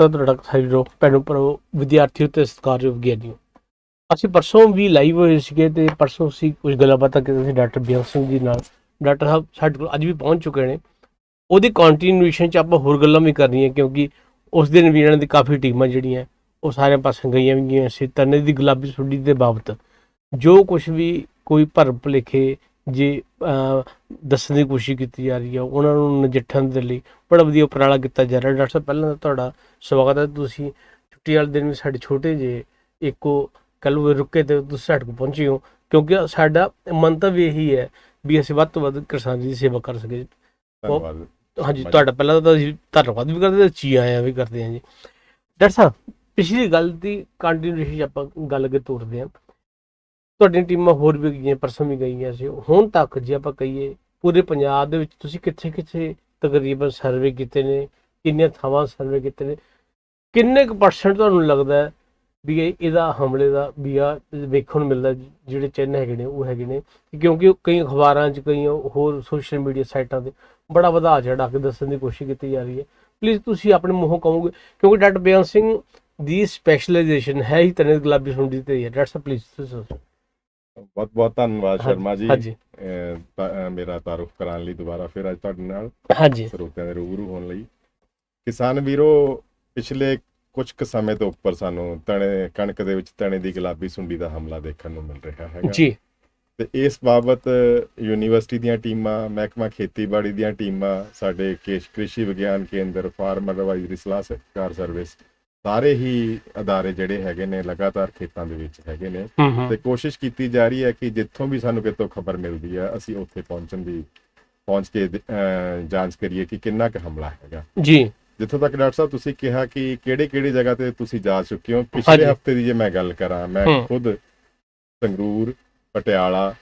ਸਵਾਗਤ ਤੁਹਾਡਾ ਸਾਈਰੋ ਭੈਣੋ ਭਰਾਵੋ ਵਿਦਿਆਰਥੀਓ ਤੇ ਸਤਿਕਾਰਯੋਗ ਵਿਗਿਆਨੀਓ ਅਸੀਂ ਪਰਸੋਂ ਵੀ ਲਾਈਵ ਹੋਏ ਸੀਗੇ ਤੇ ਪਰਸੋਂ ਅਸੀਂ ਕੁਝ ਗੱਲਾਂ ਬਾਤਾਂ ਕੀਤੀਆਂ ਸੀ ਡਾਕਟਰ ਬਿਆਨ ਸਿੰਘ ਜੀ ਨਾਲ। ਡਾਕਟਰ ਸਾਹਿਬ ਸਾਡੇ ਕੋਲ ਅੱਜ ਵੀ ਪਹੁੰਚ ਚੁੱਕੇ ਨੇ। ਉਹਦੀ ਕੰਟੀਨਿਊਏਸ਼ਨ ਚ ਆਪਾਂ ਹੋਰ ਗੱਲਾਂ ਵੀ ਕਰਨੀਆਂ ਕਿਉਂਕਿ ਉਸ ਦਿਨ ਵੀ ਇਹਨਾਂ ਦੀ ਕਾਫੀ ਟੀਮਾਂ ਜਿਹੜੀਆਂ, ਉਹ ਸਾਰੇ ਪਾਸੇ ਗਈਆਂ ਵੀ ਗਈਆਂ ਸੀ। ਤਨੇ ਦੀ ਗੁਲਾਬੀ ਸੁੱਡੀ ਦੇ ਬਾਬਤ ਜੋ ਕੁਝ ਵੀ ਕੋਈ ਭਰਮ ਭੁਲੇਖੇ ਜੇ ਦੱਸਣ ਦੀ ਕੋਸ਼ਿਸ਼ ਕੀਤੀ ਜਾ ਰਹੀ ਹੈ ਉਹਨਾਂ ਨੂੰ ਨਜਿੱਠਣ ਦੇ ਲਈ। ਬੜਾ ਵਧੀਆ ਉਪਰਾਲਾ ਕੀਤਾ ਜਾ ਰਿਹਾ। ਡਾਕਟਰ ਸਾਹਿਬ ਪਹਿਲਾਂ ਤਾਂ ਤੁਹਾਡਾ ਸਵਾਗਤ ਹੈ। ਤੁਸੀਂ ਛੁੱਟੀ ਵਾਲੇ ਦਿਨ ਵੀ ਸਾਡੇ ਛੋਟੇ ਜੇ ਇੱਕੋ ਕੱਲ ਰੁਕੇ ਤੇ ਤੁਸੀਂ ਸਾਡੇ ਕੋਲ ਪਹੁੰਚੇ ਹੋ। ਕਿਉਂਕਿ ਸਾਡਾ ਮੰਤਵ ਇਹੀ ਹੈ ਵੀ ਅਸੀਂ ਵੱਧ ਤੋਂ ਵੱਧ ਕਿਸਾਨੀ ਦੀ ਸੇਵਾ ਕਰ ਸਕੀਏ। ਧੰਨਵਾਦ। ਹਾਂਜੀ। ਤੁਹਾਡਾ ਪਹਿਲਾਂ ਤਾਂ ਅਸੀਂ ਧੰਨਵਾਦ ਵੀ ਕਰਦੇ ਤੇ ਚੀ ਆਇਆ ਵੀ ਕਰਦੇ ਹਾਂ ਜੀ। ਡਾਕਟਰ ਸਾਹਿਬ ਪਿਛਲੀ ਗੱਲ ਦੀ ਕੰਟੀਨਿਊਸ਼ਨ ਆਪਾਂ ਗੱਲ ਅੱਗੇ ਤੋਰਦੇ ਹਾਂ। ਤੁਹਾਡੀਆਂ ਟੀਮਾਂ ਹੋਰ ਵੀ ਗਈਆਂ, ਪਰਸੋਂ ਵੀ ਗਈਆਂ ਸੀ। ਹੁਣ ਤੱਕ ਜੇ ਆਪਾਂ ਕਹੀਏ, ਪੂਰੇ ਪੰਜਾਬ ਦੇ ਵਿੱਚ ਤੁਸੀਂ ਕਿੱਥੇ ਕਿੱਥੇ ਤਕਰੀਬਨ ਸਰਵੇ ਕੀਤੇ ਨੇ? ਕਿੰਨੀਆਂ ਥਾਵਾਂ ਸਰਵੇ ਕੀਤੇ ਨੇ? ਕਿੰਨੇ ਕੁ ਪਰਸੈਂਟ ਤੁਹਾਨੂੰ ਲੱਗਦਾ ਵੀ ਇਹ- ਇਹਦਾ ਹਮਲੇ ਦਾ, ਵੀ ਆ ਵੇਖਣ ਨੂੰ ਮਿਲਦਾ, ਜਿਹੜੇ ਚਿੰਨ੍ਹ ਹੈਗੇ ਨੇ, ਉਹ ਹੈਗੇ ਨੇ? ਕਿਉਂਕਿ ਕਈ ਅਖਬਾਰਾਂ 'ਚ, ਕਈ ਹੋਰ ਸੋਸ਼ਲ ਮੀਡੀਆ ਸਾਈਟਾਂ ਤੇ ਬੜਾ ਵਧਾ ਚੜਾ ਕੇ ਦੱਸਣ ਦੀ ਕੋਸ਼ਿਸ਼ ਕੀਤੀ ਜਾ ਰਹੀ ਹੈ। ਪਲੀਜ਼ ਤੁਸੀਂ ਆਪਣੇ ਮੂੰਹੋਂ ਕਹੋਗੇ, ਕਿਉਂਕਿ ਡਾਕਟਰ ਬਿਆਨ ਸਿੰਘ ਦੀ ਸਪੈਸ਼ਲਾਈਜੇਸ਼ਨ ਹੈ ਹੀ ਤਨੇ ਗੁਲਾਬੀ ਸੁੰਡੀ ਤੇ ਹੀ ਹੈ। ਡਾਕਟਰ ਪਲੀਜ਼ ਤੁਸੀਂ ਬਹੁਤ ਬਹੁਤ ਧੰਨਵਾਦ ਸ਼ਰਮਾ ਜੀ। ਹਾਂਜੀ। ਮੇਰਾ ਤਾਰਫ ਕਰਾਉਣ ਲਈ ਦੁਬਾਰਾ ਫਿਰ ਅੱਜ ਤੁਹਾਡੇ ਨਾਲ ਹਾਂਜੀ। ਸਰੋਤਿਆਂ ਦੇ ਰੂਬਰੂ ਹੋਣ ਲਈ। ਕਿਸਾਨ ਵੀਰੋ ਪਿਛਲੇ ਕੁਝ ਕੁ ਸਮੇਂ ਤੋਂ ਉੱਪਰ ਸਾਨੂੰ ਤਣੇ ਕਣਕ ਦੇ ਵਿੱਚ ਤਣੇ ਦੀ ਗੁਲਾਬੀ ਸੁੰਡੀ ਦਾ ਹਮਲਾ ਦੇਖਣ ਨੂੰ ਮਿਲ ਰਿਹਾ ਹੈਗਾ। ਜੀ। ਤੇ ਇਸ ਬਾਬਤ ਯੂਨੀਵਰਸਿਟੀ ਦੀਆਂ ਟੀਮਾਂ ਮਹਿਕਮਾ ਖੇਤੀਬਾੜੀ ਦੀਆਂ ਟੀਮਾਂ ਸਾਡੇ ਕੇਸ਼ ਕ੍ਰਿਸ਼ੀ ਵਿਗਿਆਨ ਕੇਂਦਰ ਫਾਰਮਰ ਐਡਵਾਈਜ਼ਰੀ ਸਲਾਹਕਾਰ ਸਰਵਿਸ ਸਾਰੇ ਹੀ ਅਦਾਰੇ ਜਿਹੜੇ ਹੈਗੇ ਨੇ ਲਗਾਤਾਰ ਖੇਤਾਂ ਦੇ ਵਿੱਚ ਹੈਗੇ ਨੇ ਤੇ ਕੋਸ਼ਿਸ਼ ਕੀਤੀ ਜਾ ਰਹੀ ਹੈ ਕਿ ਜਿੱਥੋਂ ਵੀ ਸਾਨੂੰ ਕਿਤੋਂ ਖਬਰ ਮਿਲਦੀ ਹੈ ਅਸੀਂ ਉੱਥੇ ਪਹੁੰਚਣ ਦੀ ਪਹੁੰਚ ਕੇ ਜਾਂਚ ਕਰੀਏ ਕਿ ਕਿੰਨਾ ਕੁ ਹਮਲਾ ਹੈਗਾ ਜੀ ਜਿੱਥੋਂ ਤੱਕ ਡਾਕਟਰ ਸਾਹਿਬ ਤੁਸੀਂ ਕਿਹਾ ਕਿ ਕਿਹੜੇ ਕਿਹੜੇ ਜਗ੍ਹਾ ਤੇ ਤੁਸੀਂ ਜਾ ਚੁੱਕੇ ਹੋ। ਪਿਛਲੇ ਹਫ਼ਤੇ ਦੀ ਜੇ ਮੈਂ ਗੱਲ ਕਰਾਂ ਮੈਂ। ਖੁਦ ਸੰਗਰੂਰ ਪਟਿਆਲਾ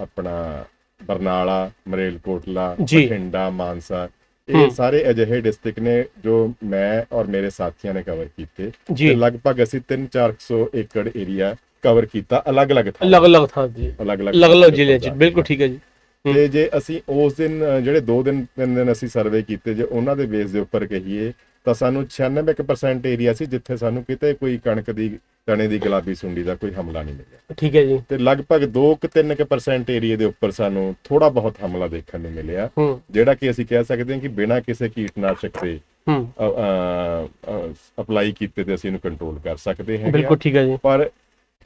ਆਪਣਾ ਬਰਨਾਲਾ ਮਰੇਲਕੋਟਲਾ। ਬਠਿੰਡਾ ਮਾਨਸਾ। ਇਹ ਸਾਰੇ ਅਜਿਹੇ ਡਿਸਟ੍ਰਿਕਟ ਨੇ ਜੋ ਮੈਂ ਔਰ ਮੇਰੇ ਸਾਥੀਆਂ ਨੇ ਕਵਰ ਕੀਤੇ। ਤੇ ਜੀ ਲਗਭਗ ਅਸੀਂ 3-400 ਏਕੜ ਏਰੀਆ ਕਵਰ ਕੀਤਾ ਅਲੱਗ-ਅਲੱਗ ਥਾਂ ਅਲੱਗ ਅਲੱਗ ਥਾਂ ਤੇ। ਅਲੱਗ-ਅਲੱਗ ਜ਼ਿਲ੍ਹੇ ਚ। ਜਾ। ਬਿਲਕੁਲ ਠੀਕ ਹੈ ਜੀ। ਤੇ ਜੇ ਅਸੀਂ ਉਸ ਦਿਨ ਜਿਹੜੇ 2 ਦਿਨ 3 ਦਿਨ ਅਸੀਂ ਸਰਵੇ ਕੀਤੇ ਜੇ ਉਹਨਾਂ ਦੇ ਬੇਸ ਦੇ ਉੱਪਰ ਕਹੀਏ ਤਾਂ ਸਾਨੂੰ 96% ਏਰੀਆ ਸੀ ਜਿੱਥੇ ਸਾਨੂੰ ਕਿਤੇ ਕੋਈ ਕਣਕ ਦੀ ਤਣੇ ਦੀ ਗੁਲਾਬੀ ਸੁੰਡੀ ਦਾ ਕੋਈ ਹਮਲਾ ਨਹੀਂ ਮਿਲਿਆ। ਠੀਕ ਹੈ ਜੀ। ਤੇ ਲਗਭਗ 2-3% ਏਰੀਆ ਦੇ ਉੱਪਰ ਸਾਨੂੰ ਥੋੜਾ ਬਹੁਤ ਹਮਲਾ ਦੇਖਣ ਨੂੰ ਮਿਲਿਆ ਜਿਹੜਾ ਕਿ ਅਸੀਂ ਕਹਿ ਸਕਦੇ ਹਾਂ ਕਿ ਬਿਨਾਂ ਕਿਸੇ ਕੀਟਨਾਸ਼ਕ ਦੇ ਅਪਲਾਈ ਕੀਤੇ ਤੇ ਅਸੀਂ ਇਹਨੂੰ ਕੰਟਰੋਲ ਕਰ ਸਕਦੇ ਹਾਂ ਬਿਲਕੁਲ ਠੀਕ ਹੈ ਜੀ। ਪਰ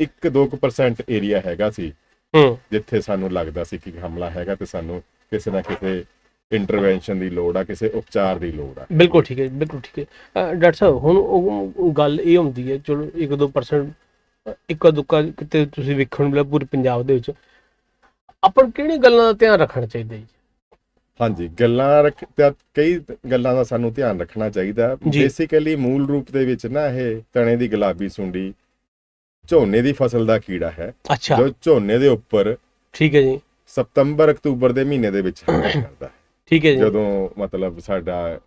1-2% ਏਰੀਆ ਹੈਗਾ ਸੀ ਜਿੱਥੇ ਸਾਨੂੰ ਲੱਗਦਾ ਸੀ ਕਿ ਹਮਲਾ ਹੈਗਾ ਤੇ ਸਾਨੂੰ ਕਿਸੇ ਨਾ ਕਿਸੇ ਇੰਟਰਵੈਂਸ਼ਨ ਦੀ ਲੋੜ ਆ ਕਿਸੇ ਉਪਚਾਰ ਦੀ ਲੋੜ ਆ। ਬਿਲਕੁਲ ਠੀਕ ਹੈ ਬਿਲਕੁਲ ਠੀਕ ਹੈ। ਡਾਕਟਰ ਸਾਹਿਬ ਹੁਣ ਉਹ ਗੱਲ ਇਹ ਹੁੰਦੀ ਹੈ ਚਲੋ 1-2% ਇੱਕਾ ਦੁੱਕਾ ਕਿਤੇ ਤੁਸੀਂ ਵੇਖਣ ਮਿਲਿਆ ਪੂਰੇ ਪੰਜਾਬ ਦੇ ਵਿੱਚ। ਆਪਾਂ ਕਿਹੜੀ ਗੱਲਾਂ ਦਾ ਧਿਆਨ ਰੱਖਣਾ ਚਾਹੀਦਾ ਜੀ? ਹਾਂਜੀ ਗੱਲਾਂ ਰੱਖ ਕਈ ਗੱਲਾਂ ਦਾ ਸਾਨੂੰ ਧਿਆਨ ਰੱਖਣਾ ਚਾਹੀਦਾ। ਬੇਸਿਕਲੀ ਮੂਲ ਰੂਪ ਦੇ ਵਿੱਚ ਨਾ ਇਹ ਤਣੇ ਦੀ ਗੁਲਾਬੀ ਸੁੰਡੀ ਝੋਨੇ ਦੀ ਫਸਲ ਦਾ ਕੀੜਾ ਹੈ। ਜੋ ਝੋਨੇ ਦੇ ਉੱਪਰ ਠੀਕ ਹੈ ਜੀ। ਸਤੰਬਰ ਅਕਤੂਬਰ ਦੇ ਮਹੀਨੇ ਦੇ ਵਿੱਚ ਹਮਲਾ ਕਰਦਾ ਹੈ। ਠੀਕ ਹੈ ਜੀ। ਜਦੋਂ ਮਤਲਬ ਸਾਡਾ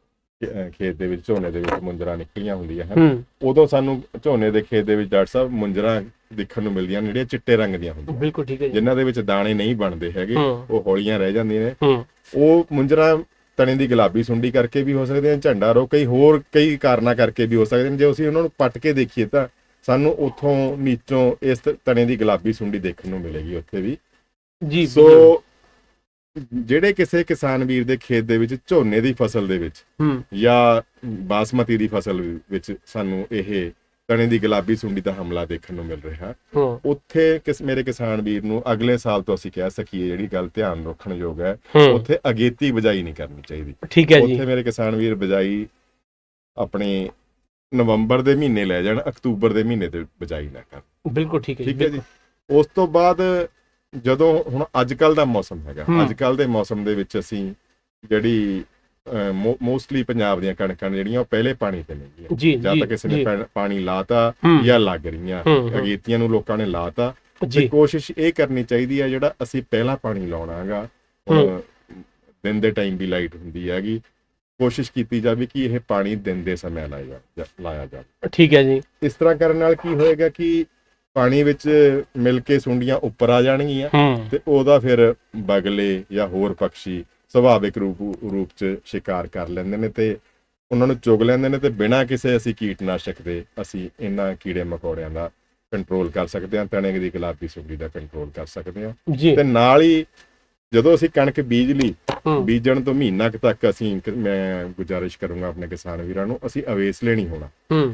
ਖੇਤ ਦੇ ਵਿੱਚ ਝੋਨੇ ਦੇ ਵਿੱਚ ਮੁੰਜਰਾ ਨਿਕਲੀਆਂ ਹੁੰਦੀਆਂ ਹਨ ਉਦੋਂ ਸਾਨੂੰ ਝੋਨੇ ਦੇ ਖੇਤ ਦੇ ਵਿੱਚ ਡਾਕਟਰ ਸਾਹਿਬ ਮੁੰਜਰਾ ਦੇਖਣ ਨੂੰ ਮਿਲਦੀਆਂ ਨੇ ਜਿਹੜੀਆਂ ਚਿੱਟੇ ਰੰਗ ਦੀਆਂ ਹੁੰਦੀਆਂ। ਬਿਲਕੁਲ ਠੀਕ ਹੈ ਜੀ। ਜਿਨ੍ਹਾਂ ਦੇ ਵਿੱਚ ਦਾਣੇ ਨਹੀਂ ਬਣਦੇ ਹੈਗੇ ਉਹ ਹੌਲੀਆਂ ਰਹਿ ਜਾਂਦੀਆਂ ਨੇ। ਉਹ ਮੁੰਜਰਾ ਤਣੇ ਦੀ ਗੁਲਾਬੀ ਸੁੰਡੀ ਕਰਕੇ ਵੀ ਹੋ ਸਕਦੇ ਨੇ ਝੰਡਾ ਰੋ ਕਈ ਹੋਰ ਕਈ ਕਾਰਨਾਂ ਕਰਕੇ ਵੀ ਹੋ ਸਕਦੇ ਨੇ। ਜੇ ਅਸੀਂ ਉਹਨਾਂ ਨੂੰ ਪੱਟ ਕੇ ਦੇਖੀਏ ਤਾਂ ਸਾਨੂੰ ਉੱਥੋਂ ਨੀਚੋਂ ਇਸ ਤਣੇ ਦੀ ਗੁਲਾਬੀ ਸੁੰਡੀ ਦੇਖਣ ਨੂੰ ਮਿਲੇਗੀ ਉੱਥੇ ਵੀ। ਜੀ ਸੋ ਜਿਹੜੇ ਕਿਸੇ ਕਿਸਾਨ ਵੀਰ ਦੇ ਖੇਤ ਦੇ ਵਿੱਚ ਝੋਨੇ ਦੀ ਫਸਲ ਦੇ ਵਿੱਚ ਜਾਂ ਬਾਸਮਤੀ ਦੀ ਫਸਲ ਵਿੱਚ ਸਾਨੂੰ ਇਹ ਤਣੇ ਦੀ ਗੁਲਾਬੀ ਸੁੰਡੀ ਦਾ ਹਮਲਾ ਦੇਖਣ ਨੂੰ ਮਿਲ ਰਿਹਾ। ਉੱਥੇ ਕਿਸ ਮੇਰੇ ਕਿਸਾਨ ਵੀਰ ਨੂੰ ਅਗਲੇ ਸਾਲ ਤੋਂ ਅਸੀਂ ਕਹਿ ਸਕੀਏ ਜਿਹੜੀ ਗੱਲ ਧਿਆਨ ਰੱਖਣ ਯੋਗ ਹੈ ਉੱਥੇ ਅਗੇਤੀ ਬਜਾਈ ਨਹੀਂ ਕਰਨੀ ਚਾਹੀਦੀ। ਠੀਕ ਹੈ ਜੀ। ਉੱਥੇ ਮੇਰੇ ਕਿਸਾਨ ਵੀਰ ਬਜਾਈ ਆਪਣੇ ਨਵੰਬਰ ਦੇ ਮਹੀਨੇ ਲੈ ਜਾਣ ਅਕਤੂਬਰ ਦੇ ਮਹੀਨੇ ਤੇ ਬਜਾਈ ਨਾ ਕਰਨ। ਬਿਲਕੁਲ ਠੀਕ ਹੈ ਠੀਕ ਹੈ ਜੀ। ਉਸ ਤੋਂ ਬਾਅਦ ਜਦੋਂ ਹੁਣ ਅੱਜ ਕੱਲ ਦਾ ਮੌਸਮ ਹੈਗਾ। ਅੱਜ ਕੱਲ ਦੇ ਮੌਸਮ ਦੇ ਵਿੱਚ ਅਸੀਂ ਜਿਹੜੀ ਮੋਸਟਲੀ ਪੰਜਾਬ ਦੀਆਂ ਕਣਕਾਂ ਜਿਹੜੀਆਂ ਉਹ ਪਹਿਲੇ ਪਾਣੀ ਤੇ ਨੇ ਜੀ ਤਾਂ ਕਿਸੇ ਨੇ ਪਾਣੀ ਲਾਤਾ ਜਾਂ ਲੱਗ ਰਹੀਆਂ। ਅਗੇਤੀਆਂ ਨੂੰ ਲੋਕਾਂ ਨੇ ਲਾਤਾ ਤੇ ਕੋਸ਼ਿਸ਼ ਇਹ ਕਰਨੀ ਚਾਹੀਦੀ ਹੈ ਜਿਹੜਾ ਅਸੀਂ ਪਹਿਲਾਂ ਪਾਣੀ ਲਾਉਣਾ ਹੈਗਾ। ਦਿਨ ਦੇ ਟਾਈਮ ਵੀ ਲਾਈਟ ਹੁੰਦੀ ਹੈਗੀ। ਕੋਸ਼ਿਸ਼ ਕੀਤੀ ਜਾਵੇ ਕਿ ਇਹ ਪਾਣੀ ਦਿਨ ਦੇ ਸਮੇਂ ਲਾਇਆ ਲਾਇਆ ਜਾਵੇ। ਠੀਕ ਹੈ ਜੀ। ਇਸ ਤਰ੍ਹਾਂ ਕਰਨ ਨਾਲ ਕੀ ਹੋਏਗਾ ਕਿ ਪਾਣੀ ਵਿੱਚ ਮਿਲ ਕੇ ਸੁੰਡੀਆਂ ਉੱਪਰ ਆ ਜਾਣਗੀਆਂ ਤੇ ਉਹਦਾ ਫਿਰ ਬਗਲੇ ਜਾਂ ਹੋਰ ਪੰਛੀ ਸੁਭਾਵਿਕ ਰੂਪ ਰੂਪ ਚ ਸ਼ਿਕਾਰ ਕਰ ਲੈਂਦੇ ਨੇ ਤੇ ਉਹਨਾਂ ਨੂੰ ਚੁਗ ਲੈਂਦੇ ਨੇ ਤੇ ਬਿਨਾਂ ਕਿਸੇ ਅਸੀਂ ਕੀਟਨਾਸ਼ਕ ਦੇ ਅਸੀਂ ਇਹਨਾਂ ਕੀੜੇ ਮਕੌੜਿਆਂ ਦਾ ਕੰਟਰੋਲ ਕਰ ਸਕਦੇ ਹਾਂ ਤਣੇ ਦੀ ਗੁਲਾਬੀ ਸੁੰਡੀ ਦਾ ਕੰਟਰੋਲ ਕਰ ਸਕਦੇ ਹਾਂ ਤੇ ਨਾਲ ਹੀ ਜਦੋਂ ਅਸੀਂ ਕਣਕ ਬੀਜ ਲਈ ਬੀਜਣ ਤੋਂ ਮਹੀਨਾ ਕੁ ਤੱਕ ਅਸੀਂ ਮੈਂ ਗੁਜ਼ਾਰਿਸ਼ ਕਰੂੰਗਾ ਆਪਣੇ ਕਿਸਾਨ ਵੀਰਾਂ ਨੂੰ ਅਸੀਂ ਅਵੇਸਲੇ ਨਹੀਂ ਹੋਣਾ।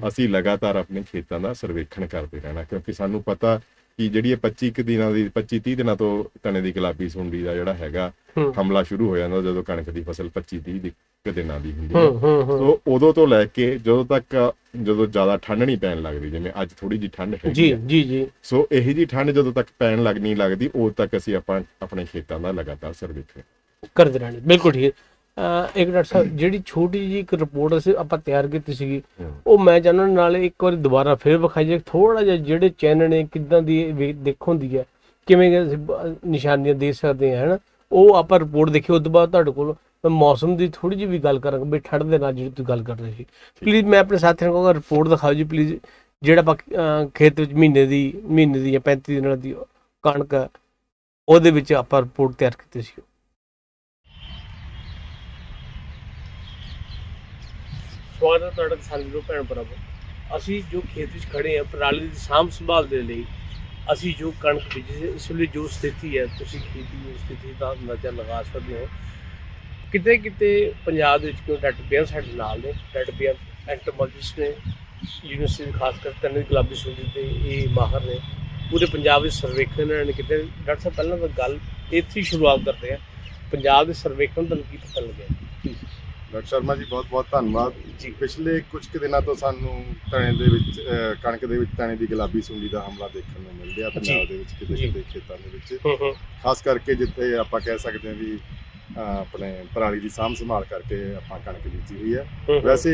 ਅਸੀਂ ਲਗਾਤਾਰ ਆਪਣੇ ਖੇਤਾਂ ਦਾ ਸਰਵੇਖਣ ਕਰਦੇ ਰਹਿਣਾ ਕਿਉਂਕਿ ਸਾਨੂੰ ਪਤਾ ਕਿ ਜਿਹੜੀ ਇਹ 25 ਕੁ ਦਿਨਾਂ ਦੀ 25 30 ਦਿਨਾਂ ਤੋਂ ਤਣੇ ਦੀ ਗੁਲਾਬੀ ਸੁੰਡੀ ਦਾ ਜਿਹੜਾ ਹੈਗਾ ਹੂੰ। ਹਮਲਾ ਸ਼ੁਰੂ ਹੋ ਜਾਂਦਾ ਜਦੋਂ ਕਣਕ ਦੀ ਫਸਲ 25 30 ਦੀ ਦਿਨਾਂ ਦੀ ਹੁੰਦੀ ਹੈ ਹੂੰ। ਹੂੰ ਹੂੰ। ਸੋ ਉਦੋਂ ਤੋਂ ਲੈ ਕੇ ਜਦੋਂ ਤੱਕ ਜਦੋਂ ਜ਼ਿਆਦਾ ਠੰਡ ਨਹੀਂ ਪੈਣ ਲੱਗਦੀ ਜਿਵੇਂ ਅੱਜ ਥੋੜੀ ਜਿਹੀ ਠੰਡ ਹੈਗੀ ਜੀ ਹੈ ਜੀ ਜੀ। ਸੋ ਇਹੀ ਜੀ ਠੰਡ ਜਦੋਂ ਤੱਕ ਪੈਣ ਲੱਗਣੀ ਲੱਗਦੀ ਉਦੋਂ ਤੱਕ ਅਸੀਂ ਆਪਾਂ ਆਪਣੇ ਖੇਤਾਂ ਦਾ ਲਗਾਤਾਰ ਸਰਵੇਖਣ। ਕਰਦੇ ਰਹਿਣੇ। ਬਿਲਕੁਲ ਠੀਕ ਹੈ। ਇੱਕ ਡਾਕਟਰ ਸਾਹਿਬ ਜਿਹੜੀ ਛੋਟੀ ਜਿਹੀ ਇੱਕ ਰਿਪੋਰਟ ਅਸੀਂ ਆਪਾਂ ਤਿਆਰ ਕੀਤੀ ਸੀਗੀ। ਉਹ ਮੈਂ ਚਾਹੁੰਦਾ ਨਾਲ ਇੱਕ ਵਾਰੀ ਦੁਬਾਰਾ ਫਿਰ ਵਿਖਾਈ ਜਾਏ ਥੋੜਾ ਜਿਹਾ ਜਿਹੜੇ ਚੈਨਲ ਨੇ ਕਿਦਾਂ ਦੀ ਦਿੱਖ ਹੁੰਦੀ ਹੈ ਕਿਵੇਂ ਨਿਸ਼ਾਨੀਆਂ ਦੇ ਸਕਦੇ ਹਾਂ ਹਨਾ? ਉਹ ਆਪਾਂ ਰਿਪੋਰਟ ਦੇਖੀ ਉਸ ਤੋਂ ਬਾਅਦ ਤੁਹਾਡੇ ਕੋਲ ਮੈਂ ਮੌਸਮ ਦੀ ਥੋੜੀ ਜਿਹੀ ਵੀ ਗੱਲ ਕਰਾਂਗਾ ਵੀ ਠੰਡ ਦੇ ਨਾਲ ਜਿਹੜੀ ਤੁਸੀਂ ਗੱਲ ਕਰ ਰਹੇ ਸੀ। ਪਲੀਜ਼ ਮੈਂ ਆਪਣੇ ਸਾਥੀਆਂ ਨੂੰ ਕਹਾਂਗਾ ਰਿਪੋਰਟ ਦਿਖਾਓ ਜੀ ਪਲੀਜ਼ ਜਿਹੜਾ ਆਪਾਂ ਖੇਤ ਵਿੱਚ ਮਹੀਨੇ ਦੀ ਮਹੀਨੇ ਦੀ ਜਾਂ 35 ਦਿਨਾਂ ਦੀ ਕਣਕ ਉਹਦੇ ਵਿੱਚ ਆਪਾਂ ਰਿਪੋਰਟ ਤਿਆਰ ਕੀਤੀ ਸੀ। ਸਵਾਗਤ ਹੈ ਤੁਹਾਡਾ ਕਿਸਾਨ ਵੀਰੋ ਭੈਣ ਭਰਾਵੋ ਅਸੀਂ ਜੋ ਖੇਤ ਵਿੱਚ ਖੜੇ ਹਾਂ, ਪਰਾਲੀ ਦੀ ਸਾਂਭ ਸੰਭਾਲ ਦੇ ਲਈ, ਅਸੀਂ ਜੋ ਕਣਕ ਬੀਜੀ ਸੀ, ਇਸ ਵੇਲੇ ਜੋ ਸਥਿਤੀ ਹੈ, ਤੁਸੀਂ ਖੇਤੀ ਦੀ ਸਥਿਤੀ ਦਾ ਅੰਦਾਜ਼ਾ ਲਗਾ ਸਕਦੇ ਹੋ। ਕਿਤੇ ਕਿਤੇ ਪੰਜਾਬ ਦੇ ਵਿੱਚ ਕਿਉਂ ਡਾਕਟਰ ਬਿਆਨ ਸਾਡੇ ਨਾਲ ਨੇ ਡਾਕਟਰ ਬਿਆਨ ਐਂਟੋਮੋਲੋਜਿਸਟ ਨੇ, ਯੂਨੀਵਰਸਿਟੀ ਦੇ ਖਾਸ ਕਰ ਤਨਵੀ ਗੁਲਾਬੀ ਸੁੰਡੀ ਦੇ ਇਹ ਮਾਹਰ ਨੇ, ਪੂਰੇ ਪੰਜਾਬ ਵਿੱਚ ਸਰਵੇਖਣ ਨੇ ਕਿਤੇ, ਡਾਕਟਰ ਸਾਹਿਬ, ਪਹਿਲਾਂ ਤਾਂ ਗੱਲ ਇੱਥੇ ਹੀ ਸ਼ੁਰੂਆਤ ਕਰਦੇ ਆ, ਪੰਜਾਬ ਦੇ ਸਰਵੇਖਣ ਦਾ ਕੀ ਪਤਾ ਲੱਗਿਆ? ਡਾਕਟਰ ਸ਼ਰਮਾ ਜੀ ਬਹੁਤ ਬਹੁਤ ਧੰਨਵਾਦ। ਜੀ। ਪਿਛਲੇ ਕੁਝ ਕੁ ਦਿਨਾਂ ਤੋਂ ਸਾਨੂੰ ਤਣੇ ਦੇ ਵਿੱਚ ਅਹ, ਕਣਕ ਦੇ ਵਿੱਚ ਤਣੇ ਦੀ ਗੁਲਾਬੀ ਸੁੰਡੀ ਦਾ ਹਮਲਾ ਦੇਖਣ ਨੂੰ ਮਿਲ ਰਿਹਾ ਪੰਜਾਬ ਦੇ ਵਿੱਚ ਕਿਤੇ ਜੀ। ਕਿਤੇ ਖੇਤਾਂ ਦੇ ਵਿੱਚ। ਹੂੰ ਹੂੰ। ਖਾਸ ਕਰਕੇ ਜਿੱਥੇ ਆਪਾਂ ਕਹਿ ਸਕਦੇ ਹਾਂ ਵੀ ਅਹ, ਆਪਣੇ ਪਰਾਲੀ ਦੀ ਸਾਂਭ ਸੰਭਾਲ ਕਰਕੇ ਆਪਾਂ ਕਣਕ ਬੀਜੀ ਹੋਈ ਹੈ। ਹੂੰ ਹੂੰ। ਵੈਸੇ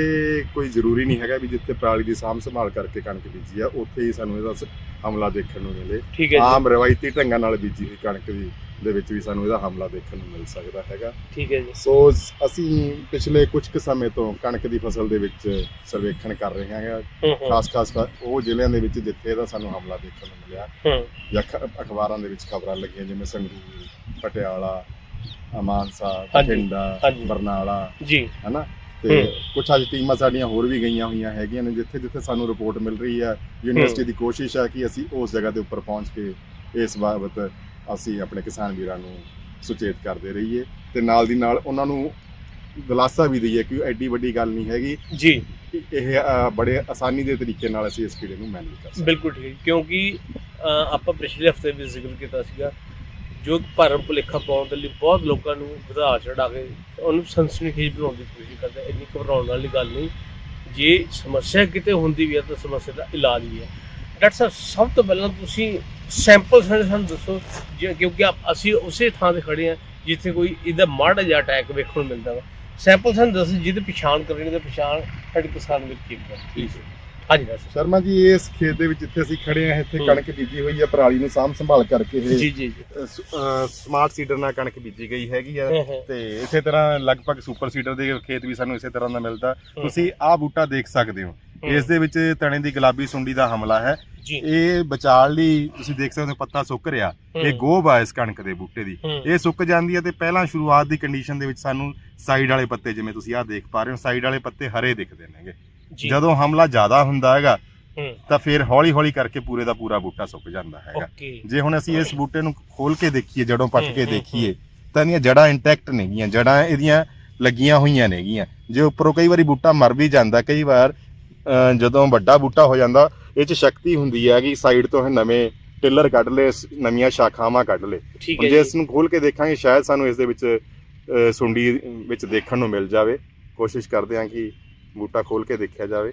ਕੋਈ ਜ਼ਰੂਰੀ ਨਹੀਂ ਹੈਗਾ ਵੀ ਜਿੱਥੇ ਪਰਾਲੀ ਦੀ ਸਾਂਭ ਸੰਭਾਲ ਕਰਕੇ ਕਣਕ ਬੀਜੀ ਆ ਉੱਥੇ ਹੀ ਸਾਨੂੰ ਇਹਦਾ ਸ- ਹਮਲਾ ਦੇਖਣ ਨੂੰ ਮਿਲੇ। ਠੀਕ ਹੈ ਜੀ। ਆਮ ਰਵਾਇਤੀ ਢੰਗਾਂ ਨਾਲ ਬੀਜੀ ਹੋਈ ਕਣਕ ਵੀ। ਦੇ ਵਿੱਚ ਵੀ ਸਾਨੂੰ ਇਹਦਾ ਹਮਲਾ ਦੇਖਣ ਨੂੰ ਮਿਲ ਸਕਦਾ ਹੈਗਾ। ਠੀਕ ਹੈ ਜੀ। ਸੋ ਅਸੀਂ ਪਿਛਲੇ ਕੁਝ ਕੁ ਸਮੇਂ ਤੋਂ ਕਣਕ ਦੀ ਫਸਲ ਦੇ ਵਿੱਚ ਸਰਵੇਖਣ ਕਰ ਰਹੇ ਹਾਂ ਖਾਸ ਖਾਸ ਉਹ ਜ਼ਿਲ੍ਹਿਆਂ ਦੇ ਵਿੱਚ ਜਿੱਥੇ ਇਹਦਾ ਸਾਨੂੰ ਹਮਲਾ ਦੇਖਣ ਨੂੰ ਮਿਲਿਆ। ਜਾਂ ਅਖਬਾਰਾਂ ਦੇ ਵਿੱਚ ਖਬਰਾਂ ਲੱਗੀਆਂ ਜਿਵੇਂ ਸੰਗਰੂਰ ਪਟਿਆਲਾ ਮਾਨਸਾ ਬਠਿੰਡਾ। ਬਰਨਾਲਾ ਜੀ। ਹਨਾ? ਤੇ। ਕੁਝ ਅੱਜ ਟੀਮਾਂ ਸਾਡੀਆਂ ਹੋਰ ਵੀ ਗਈਆਂ ਹੋਈਆਂ ਹੈਗੀਆਂ ਨੇ ਜਿੱਥੇ ਜਿੱਥੇ ਸਾਨੂੰ ਰਿਪੋਰਟ ਮਿਲ ਰਹੀ ਹੈ। ਯੂਨੀਵਰਸਿਟੀ ਦੀ ਕੋਸ਼ਿਸ਼ ਹੈ ਕਿ ਅਸੀਂ ਉਸ ਜਗ੍ਹਾ ਦੇ ਉੱਪਰ ਪਹੁੰਚ ਕੇ ਇਸ ਬਾਬਤ ਅਸੀਂ ਆਪਣੇ ਕਿਸਾਨ ਵੀਰਾਂ ਨੂੰ ਸੁਚੇਤ ਕਰਦੇ ਰਹੀਏ ਤੇ ਨਾਲ ਦੀ ਨਾਲ ਉਹਨਾਂ ਨੂੰ ਦਿਲਾਸਾ ਵੀ ਦਈਏ ਕਿ ਐਡੀ ਵੱਡੀ ਗੱਲ ਨਹੀਂ ਹੈਗੀ ਜੀ। ਇਹ ਬੜੇ ਆਸਾਨੀ ਦੇ ਤਰੀਕੇ ਨਾਲ ਅਸੀਂ ਇਸ ਕੀੜੇ ਨੂੰ ਮੈਨੇਜ ਕਰ ਸਕਦੇ। ਬਿਲਕੁਲ ਠੀਕ। ਕਿਉਂਕਿ ਆਪਾਂ ਪਿਛਲੇ ਹਫ਼ਤੇ ਵੀ ਜ਼ਿਕਰ ਕੀਤਾ ਸੀਗਾ ਜੋ ਭਰਮ ਭੁਲੇਖਾ ਪਾਉਣ ਦੇ ਲਈ ਬਹੁਤ ਲੋਕਾਂ ਨੂੰ ਵਧਾ ਚੜਾ ਕੇ ਉਹਨੂੰ ਸਨਸਨੀਖੇਜ਼ ਬਣਾਉਣ ਦੀ ਕੋਸ਼ਿਸ਼ ਕਰਦੇ ਇੰਨੀ ਘਬਰਾਉਣ ਵਾਲੀ ਗੱਲ ਨਹੀਂ। ਜੇ ਸਮੱਸਿਆ ਕਿਤੇ ਹੁੰਦੀ ਵੀ ਹੈ ਤਾਂ ਸਮੱਸਿਆ ਦਾ ਇਲਾਜ ਵੀ ਹੈ ਡਾਕਟਰ ਸਾਹਿਬ ਸਭ ਤੋਂ ਪਹਿਲਾਂ ਤੁਸੀਂ ਸੈਂਪਲ ਸਾਨੂੰ ਸਾਨੂੰ ਦੱਸੋ ਕਿਉਂਕਿ ਆਪ- ਅਸੀਂ ਉਸੇ ਥਾਂ ਤੇ ਖੜੇ ਹਾਂ ਜਿੱਥੇ ਕੋਈ ਇਹਦਾ ਮਾੜਾ ਜਿਹਾ ਅਟੈਕ ਵੇਖਣ ਨੂੰ ਮਿਲਦਾ ਵਾ। ਸੈਂਪਲ ਸਾਨੂੰ ਦੱਸੋ ਜਿਹਦੀ ਪਛਾਣ ਕਰਨੀ ਤੇ ਪਛਾਣ ਸਾਡੇ ਕਿਸਾਨ ਵਿੱਚ ਕੀ ਹੈ। ਠੀਕ ਹੈ। ਹਾਂਜੀ ਡਾਕਟਰ ਸ਼ਰਮਾ ਜੀ ਇਸ ਖੇਤ ਦੇ ਵਿੱਚ ਜਿੱਥੇ ਅਸੀਂ ਖੜੇ ਆ ਇੱਥੇ। ਕਣਕ ਬੀਜੀ ਹੋਈ ਹੈ ਪਰਾਲੀ ਨੂੰ ਸਾਂਭ ਸੰਭਾਲ ਕਰਕੇ ਇਹ ਜੀ ਜੀ ਜੀ। ਸਮਾਰਟ ਸੀਡਰ ਨਾਲ ਕਣਕ ਬੀਜੀ ਗਈ ਹੈਗੀ ਆ। ਤੇ ਇਸੇ ਤਰ੍ਹਾਂ ਲਗਭਗ ਸੁਪਰ ਸੀਡਰ ਦੇ ਖੇਤ ਵੀ ਸਾਨੂੰ ਇਸੇ ਤਰ੍ਹਾਂ ਦਾ ਮਿਲਦਾ। ਤੁਸੀਂ ਆਹ ਬੂਟਾ ਦੇਖ ਸਕਦੇ ਹੋ। ਇਸ ਦੇ ਵਿੱਚ ਤਣੇ ਦੀ ਗੁਲਾਬੀ ਸੁੰਡੀ ਦਾ ਹਮਲਾ ਹੈ। ਇਹ ਬਚਾਲ ਲਈ ਤੁਸੀਂ ਦੇਖ ਸਕਦੇ ਹੋ ਪੱਤਾ ਸੁੱਕ ਰਿਹਾ। ਇਹ। ਗੋਬ ਆ ਇਸ ਕਣਕ ਦੇ ਬੂਟੇ ਦੀ। ਇਹ ਸੁੱਕ ਜਾਂਦੀ ਹੈ ਤੇ ਪਹਿਲਾਂ ਸ਼ੁਰੂਆਤ ਦੀ ਕੰਡੀਸ਼ਨ ਦੇ ਵਿੱਚ ਸਾਨੂੰ ਸਾਈਡ ਵਾਲੇ ਪੱਤੇ ਜਿਵੇਂ ਤੁਸੀਂ ਆਹ ਦੇਖ ਪਾ ਰਹੇ ਹੋ ਸਾਈਡ ਵਾਲੇ ਪੱਤੇ ਹਰੇ ਦਿਖਦੇ ਨੇਗੇ ਜਦੋਂ ਹਮਲਾ ਜ਼ਿਆਦਾ ਹੁੰਦਾ ਹੈਗਾ ਤਾਂ ਫਿਰ ਹੌਲੀ ਹੌਲੀ ਕਰਕੇ ਪੂਰੇ ਦਾ ਪੂਰਾ ਬੂਟਾ ਸੁੱਕ ਜਾਂਦਾ ਹੈਗਾ। ਜੇ ਹੁਣ ਅਸੀਂ ਇਸ ਬੂਟੇ ਨੂੰ ਖੋਲ ਕੇ ਦੇਖੀਏ ਜੜੋਂ ਪੱਟ ਕੇ ਦੇਖੀਏ ਤਾਂ ਇਹਦੀਆਂ ਜੜਾਂ ਇੰਟੈਕਟ ਨੇਗੀਆਂ ਜੜਾਂ ਇਹਦੀਆਂ ਲੱਗੀਆਂ ਹੋਈਆਂ ਨੇਗੀਆਂ। ਜੇ ਉੱਪਰੋਂ ਕਈ ਵਾਰੀ ਬੂਟਾ ਮਰ ਵੀ ਜਾਂਦਾ ਕਈ ਵਾਰ ਜਦੋਂ ਵੱਡਾ ਬੂਟਾ ਹੋ ਜਾਂਦਾ ਇਹ 'ਚ ਸ਼ਕਤੀ ਹੁੰਦੀ ਹੈ ਕਿ ਸਾਈਡ ਤੋਂ ਇਹ ਨਵੇਂ ਟਿੱਲਰ ਕੱਢ ਸ- ਨਵੀਆਂ ਸ਼ਾਖਾਵਾਂ ਕੱਢ ਠੀਕ ਹੈ ਜੇ ਇਸ ਨੂੰ ਖੋਲ ਕੇ ਦੇਖਾਂਗੇ ਸ਼ਾਇਦ ਸਾਨੂੰ ਇਸ ਦੇ ਵਿੱਚ ਸੁੰਡੀ ਵਿੱਚ ਦੇਖਣ ਨੂੰ ਮਿਲ ਜਾਵੇ। ਕੋਸ਼ਿਸ਼ ਕਰਦੇ ਹਾਂ ਕਿ ਬੂਟਾ ਖੋਲ ਕੇ ਦੇਖਿਆ ਜਾਵੇ।